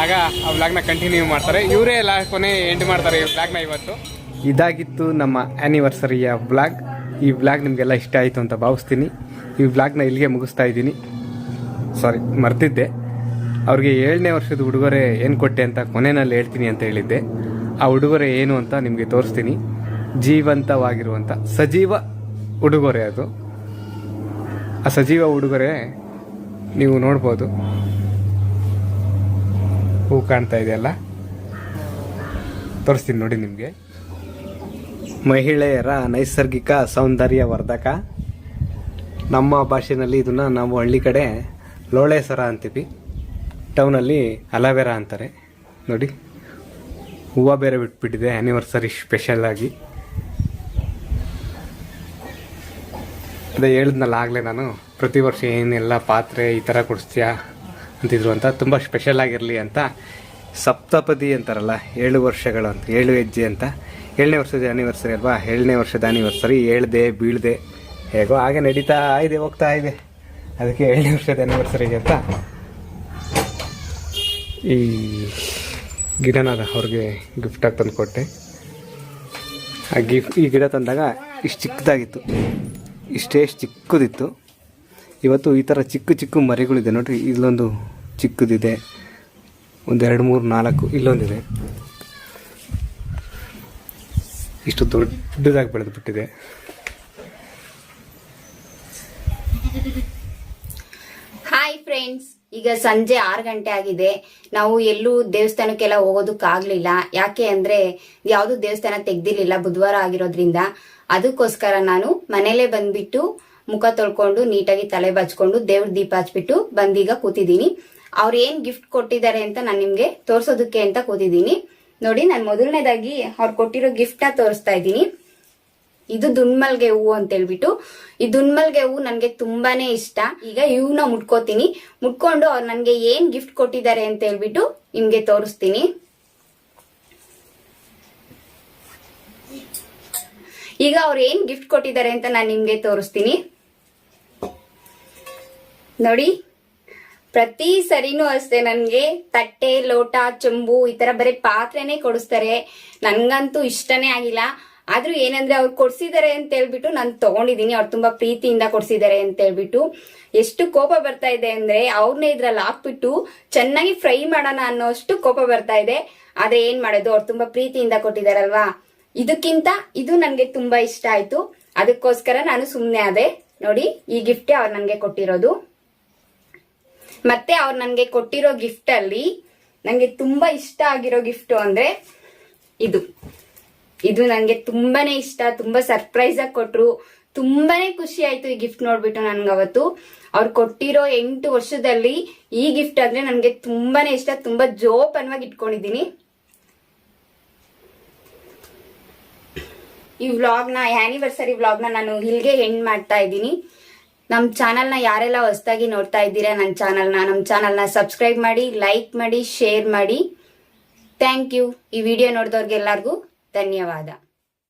ಆಗ ಆ ವ್ಲಾಗ್ನ ಕಂಟಿನ್ಯೂ ಮಾಡ್ತಾರೆ. ಇವರೇ ಎಲ್ಲ ಕೊನೆ ಎಂಡ್ ಮಾಡ್ತಾರೆ ಈ ವ್ಲಾಗ್ನ ಇವತ್ತು. ಇದಾಗಿತ್ತು ನಮ್ಮ ಆ್ಯನಿವರ್ಸರಿಯ ಬ್ಲಾಗ್ ಈ ಬ್ಲಾಗ್ ನಿಮಗೆಲ್ಲ ಇಷ್ಟ ಆಯಿತು ಅಂತ ಭಾವಿಸ್ತೀನಿ. ಈ ವ್ಲಾಗ್ನ ಇಲ್ಲಿಗೆ ಮುಗಿಸ್ತಾ ಇದ್ದೀನಿ. ಸಾರಿ ಮರ್ತಿದ್ದೆ. ಅವ್ರಿಗೆ ಏಳನೇ ವರ್ಷದ ಉಡುಗೊರೆ ಏನು ಕೊಟ್ಟೆ ಅಂತ ಕೊನೆಯಲ್ಲಿ ಹೇಳ್ತೀನಿ ಅಂತ ಹೇಳಿದ್ದೆ. ಆ ಉಡುಗೊರೆ ಏನು ಅಂತ ನಿಮಗೆ ತೋರಿಸ್ತೀನಿ. ಜೀವಂತವಾಗಿರುವಂಥ ಸಜೀವ ಉಡುಗೊರೆ ಅದು. ಆ ಸಜೀವ ಉಡುಗೊರೆ ನೀವು ನೋಡ್ಬೋದು. ಹೂ ಕಾಣ್ತಾ ಇದೆಯಲ್ಲ? ತೋರಿಸ್ತೀನಿ ನೋಡಿ ನಿಮಗೆ. ಮಹಿಳೆಯರ ನೈಸರ್ಗಿಕ ಸೌಂದರ್ಯ ವರ್ಧಕ. ನಮ್ಮ ಭಾಷೆಯಲ್ಲಿ ಇದನ್ನ ನಾವು ಹಳ್ಳಿ ಕಡೆ ಲೋಳೆ ಸರ ಅಂತೀವಿ. ಟೌನಲ್ಲಿ ಅಲವೆರಾ ಅಂತಾರೆ. ನೋಡಿ, ಹೂವು ಬೇರೆ ಬಿಟ್ಬಿಟ್ಟಿದೆ ಆ್ಯನಿವರ್ಸರಿ ಸ್ಪೆಷಲ್ ಆಗಿ. ಅದೇ ಹೇಳಿದ್ನಲ್ಲ, ಆಗಲೇ ನಾನು, ಪ್ರತಿ ವರ್ಷ ಏನೆಲ್ಲ ಪಾತ್ರೆ ಈ ಥರ ಕೊಡಿಸ್ತೀಯಾ ಅಂತಿದ್ರು ಅಂತ. ತುಂಬ ಸ್ಪೆಷಲ್ ಆಗಿರಲಿ ಅಂತ. ಸಪ್ತಪದಿ ಅಂತಾರಲ್ಲ, ಏಳು ವರ್ಷಗಳು ಅಂತ, ಏಳು ಹೆಜ್ಜೆ ಅಂತ. ಏಳನೇ ವರ್ಷದ ಆ್ಯನಿವರ್ಸರಿ ಅಲ್ವಾ? ಏಳನೇ ವರ್ಷದ ಆ್ಯನಿವರ್ಸರಿ ಹೇಳ್ದೆ ಬೀಳ್ದೆ, ಹೇಗೋ ಹಾಗೆ ನಡೀತಾ ಇದೆ, ಹೋಗ್ತಾ ಇದೆ. ಅದಕ್ಕೆ ಏಳನೇ ವರ್ಷದ ಆ್ಯನಿವರ್ಸರಿಗೆ ಅಂತ ಈ ಗಿಡನ ಅವ್ರಿಗೆ ಗಿಫ್ಟಾಗಿ ತಂದು ಕೊಟ್ಟೆ ಆ ಗಿಫ್ಟ್ ಈ ಗಿಡ ತಂದಾಗ ಇಷ್ಟು ಚಿಕ್ಕದಾಗಿತ್ತು. ಇಷ್ಟೇ ಚಿಕ್ಕದಿತ್ತು. ಇವತ್ತು ಈ ಥರ ಚಿಕ್ಕ ಚಿಕ್ಕ ಮರಿಗಳಿದೆ. ನೋಡಿರಿ, ಇಲ್ಲೊಂದು ಚಿಕ್ಕದಿದೆ. ಒಂದು ಎರಡು ಮೂರು ನಾಲ್ಕು ಇಲ್ಲೊಂದಿದೆ. ಇಷ್ಟು ದೊಡ್ಡದಾಗಿ ಬೆಳೆದು ಬಿಟ್ಟಿದೆ ಹಾಯ್ ಫ್ರೆಂಡ್ಸ್ ಈಗ ಸಂಜೆ ಆರು ಗಂಟೆ ಆಗಿದೆ. ನಾವು ಎಲ್ಲೂ ದೇವಸ್ಥಾನಕ್ಕೆಲ್ಲ ಹೋಗೋದಕ್ಕಾಗ್ಲಿಲ್ಲ. ಯಾಕೆ ಅಂದ್ರೆ ಯಾವುದು ದೇವಸ್ಥಾನ ತೆಗ್ದಿರ್ಲಿಲ್ಲ ಬುಧವಾರ ಆಗಿರೋದ್ರಿಂದ. ಅದಕ್ಕೋಸ್ಕರ ನಾನು ಮನೇಲೆ ಬಂದ್ಬಿಟ್ಟು ಮುಖ ತೊಳ್ಕೊಂಡು ನೀಟಾಗಿ ತಲೆ ಬಾಚ್ಕೊಂಡು ದೇವ್ರ ದೀಪ ಹಚ್ಬಿಟ್ಟು ಬಂದೀಗ ಕೂತಿದ್ದೀನಿ. ಅವ್ರು ಏನ್ ಗಿಫ್ಟ್ ಕೊಟ್ಟಿದ್ದಾರೆ ಅಂತ ನಾನು ನಿಮ್ಗೆ ತೋರ್ಸೋದಕ್ಕೆ ಅಂತ ಕೂತಿದ್ದೀನಿ. ನೋಡಿ, ನಾನು ಮೊದಲನೇದಾಗಿ ಅವ್ರು ಕೊಟ್ಟಿರೋ ಗಿಫ್ಟ ತೋರಿಸ್ತಾ ಇದ್ದೀನಿ. ಇದು ದುನ್ಮಲ್ಗೆ ಹೂವು ಅಂತ ಹೇಳ್ಬಿಟ್ಟು ಈ ದುನ್ಮಲ್ಗೆ ಹೂವು ನನಗೆ ತುಂಬಾನೇ ಇಷ್ಟ. ಈಗ ಇವ್ನ ಮುಟ್ಕೋತೀನಿ. ಮುಟ್ಕೊಂಡು ಅವ್ರು ನನಗೆ ಏನ್ ಗಿಫ್ಟ್ ಕೊಟ್ಟಿದ್ದಾರೆ ಅಂತ ಹೇಳ್ಬಿಟ್ಟು ನಿಮ್ಗೆ ತೋರಿಸ್ತೀನಿ. ಈಗ ಅವ್ರು ಏನ್ ಗಿಫ್ಟ್ ಕೊಟ್ಟಿದ್ದಾರೆ ಅಂತ ನಾನು ನಿಮ್ಗೆ ತೋರಿಸ್ತೀನಿ. ನೋಡಿ ಪ್ರತಿ ಸರಿನೂ ಅಷ್ಟೇ. ನನ್ಗೆ ತಟ್ಟೆ, ಲೋಟ, ಚೊಂಬು ಈ ತರ ಬರೀ ಪಾತ್ರೆನೇ ಕೊಡಿಸ್ತಾರೆ. ನನ್ಗಂತೂ ಇಷ್ಟನೇ ಆಗಿಲ್ಲ. ಆದ್ರೂ ಏನಂದ್ರೆ ಅವ್ರು ಕೊಡ್ಸಿದ್ದಾರೆ ಅಂತ ಹೇಳ್ಬಿಟ್ಟು ನಾನು ತಗೊಂಡಿದೀನಿ. ಅವ್ರು ತುಂಬಾ ಪ್ರೀತಿಯಿಂದ ಕೊಡ್ಸಿದ್ದಾರೆ ಅಂತ ಹೇಳ್ಬಿಟ್ಟು. ಎಷ್ಟು ಕೋಪ ಬರ್ತಾ ಇದೆ ಅಂದ್ರೆ ಅವ್ರನ್ನೇ ಇದ್ರಲ್ಲಿ ಹಾಕ್ಬಿಟ್ಟು ಚೆನ್ನಾಗಿ ಫ್ರೈ ಮಾಡೋಣ ಅನ್ನೋಷ್ಟು ಕೋಪ ಬರ್ತಾ ಇದೆ. ಆದ್ರೆ ಏನ್ ಮಾಡೋದು? ಅವ್ರು ತುಂಬಾ ಪ್ರೀತಿಯಿಂದ ಕೊಟ್ಟಿದಾರಲ್ವಾ? ಇದಕ್ಕಿಂತ ಇದು ನನ್ಗೆ ತುಂಬಾ ಇಷ್ಟ ಆಯ್ತು. ಅದಕ್ಕೋಸ್ಕರ ನಾನು ಸುಮ್ನೆ ಆದೆ. ನೋಡಿ, ಈ ಗಿಫ್ಟೇ ಅವ್ರು ನನ್ಗೆ ಕೊಟ್ಟಿರೋದು. ಮತ್ತೆ ಅವ್ರು ನನ್ಗೆ ಕೊಟ್ಟಿರೋ ಗಿಫ್ಟ್ ಅಲ್ಲಿ ನಂಗೆ ತುಂಬಾ ಇಷ್ಟ ಆಗಿರೋ ಗಿಫ್ಟ್ ಅಂದ್ರೆ ಇದು. ಇದು ನಂಗೆ ತುಂಬಾನೇ ಇಷ್ಟ, ತುಂಬಾ ಸರ್ಪ್ರೈಸ್ ಆಗಿ ಕೊಟ್ರು. ತುಂಬಾನೇ ಖುಷಿ ಆಯ್ತು ಈ ಗಿಫ್ಟ್ ನೋಡ್ಬಿಟ್ಟು ನನ್ಗೆ ಅವತ್ತು ಅವ್ರು ಕೊಟ್ಟಿರೋ ಎಂಟು ವರ್ಷದಲ್ಲಿ ಈ ಗಿಫ್ಟ್ ಅಂದ್ರೆ ನನ್ಗೆ ತುಂಬಾನೇ ಇಷ್ಟ, ತುಂಬಾ ಜೋಪನ್ವಾಗಿ ಇಟ್ಕೊಂಡಿದ್ದೀನಿ. ಈ ವ್ಲಾಗ್ನ ಆನಿವರ್ಸರಿ ವ್ಲಾಗ್ನ ನಾನು ಇಲ್ಲಿಗೆ ಎಂಡ್ ಮಾಡ್ತಾ ಇದ್ದೀನಿ. ನಮ್ಮ ಚಾನಲ್ನ ಯಾರೆಲ್ಲ ಹೊಸದಾಗಿ ನೋಡ್ತಾ ಇದ್ದೀರಾ ನನ್ನ ಚಾನಲ್ನ ನಮ್ಮ ಚಾನಲ್ನ ಸಬ್ಸ್ಕ್ರೈಬ್ ಮಾಡಿ ಲೈಕ್ ಮಾಡಿ ಶೇರ್ ಮಾಡಿ. ಥ್ಯಾಂಕ್ ಯು ಈ ವಿಡಿಯೋ ನೋಡಿದವ್ರಿಗೆಲ್ಲರಿಗೂ ಧನ್ಯವಾದ.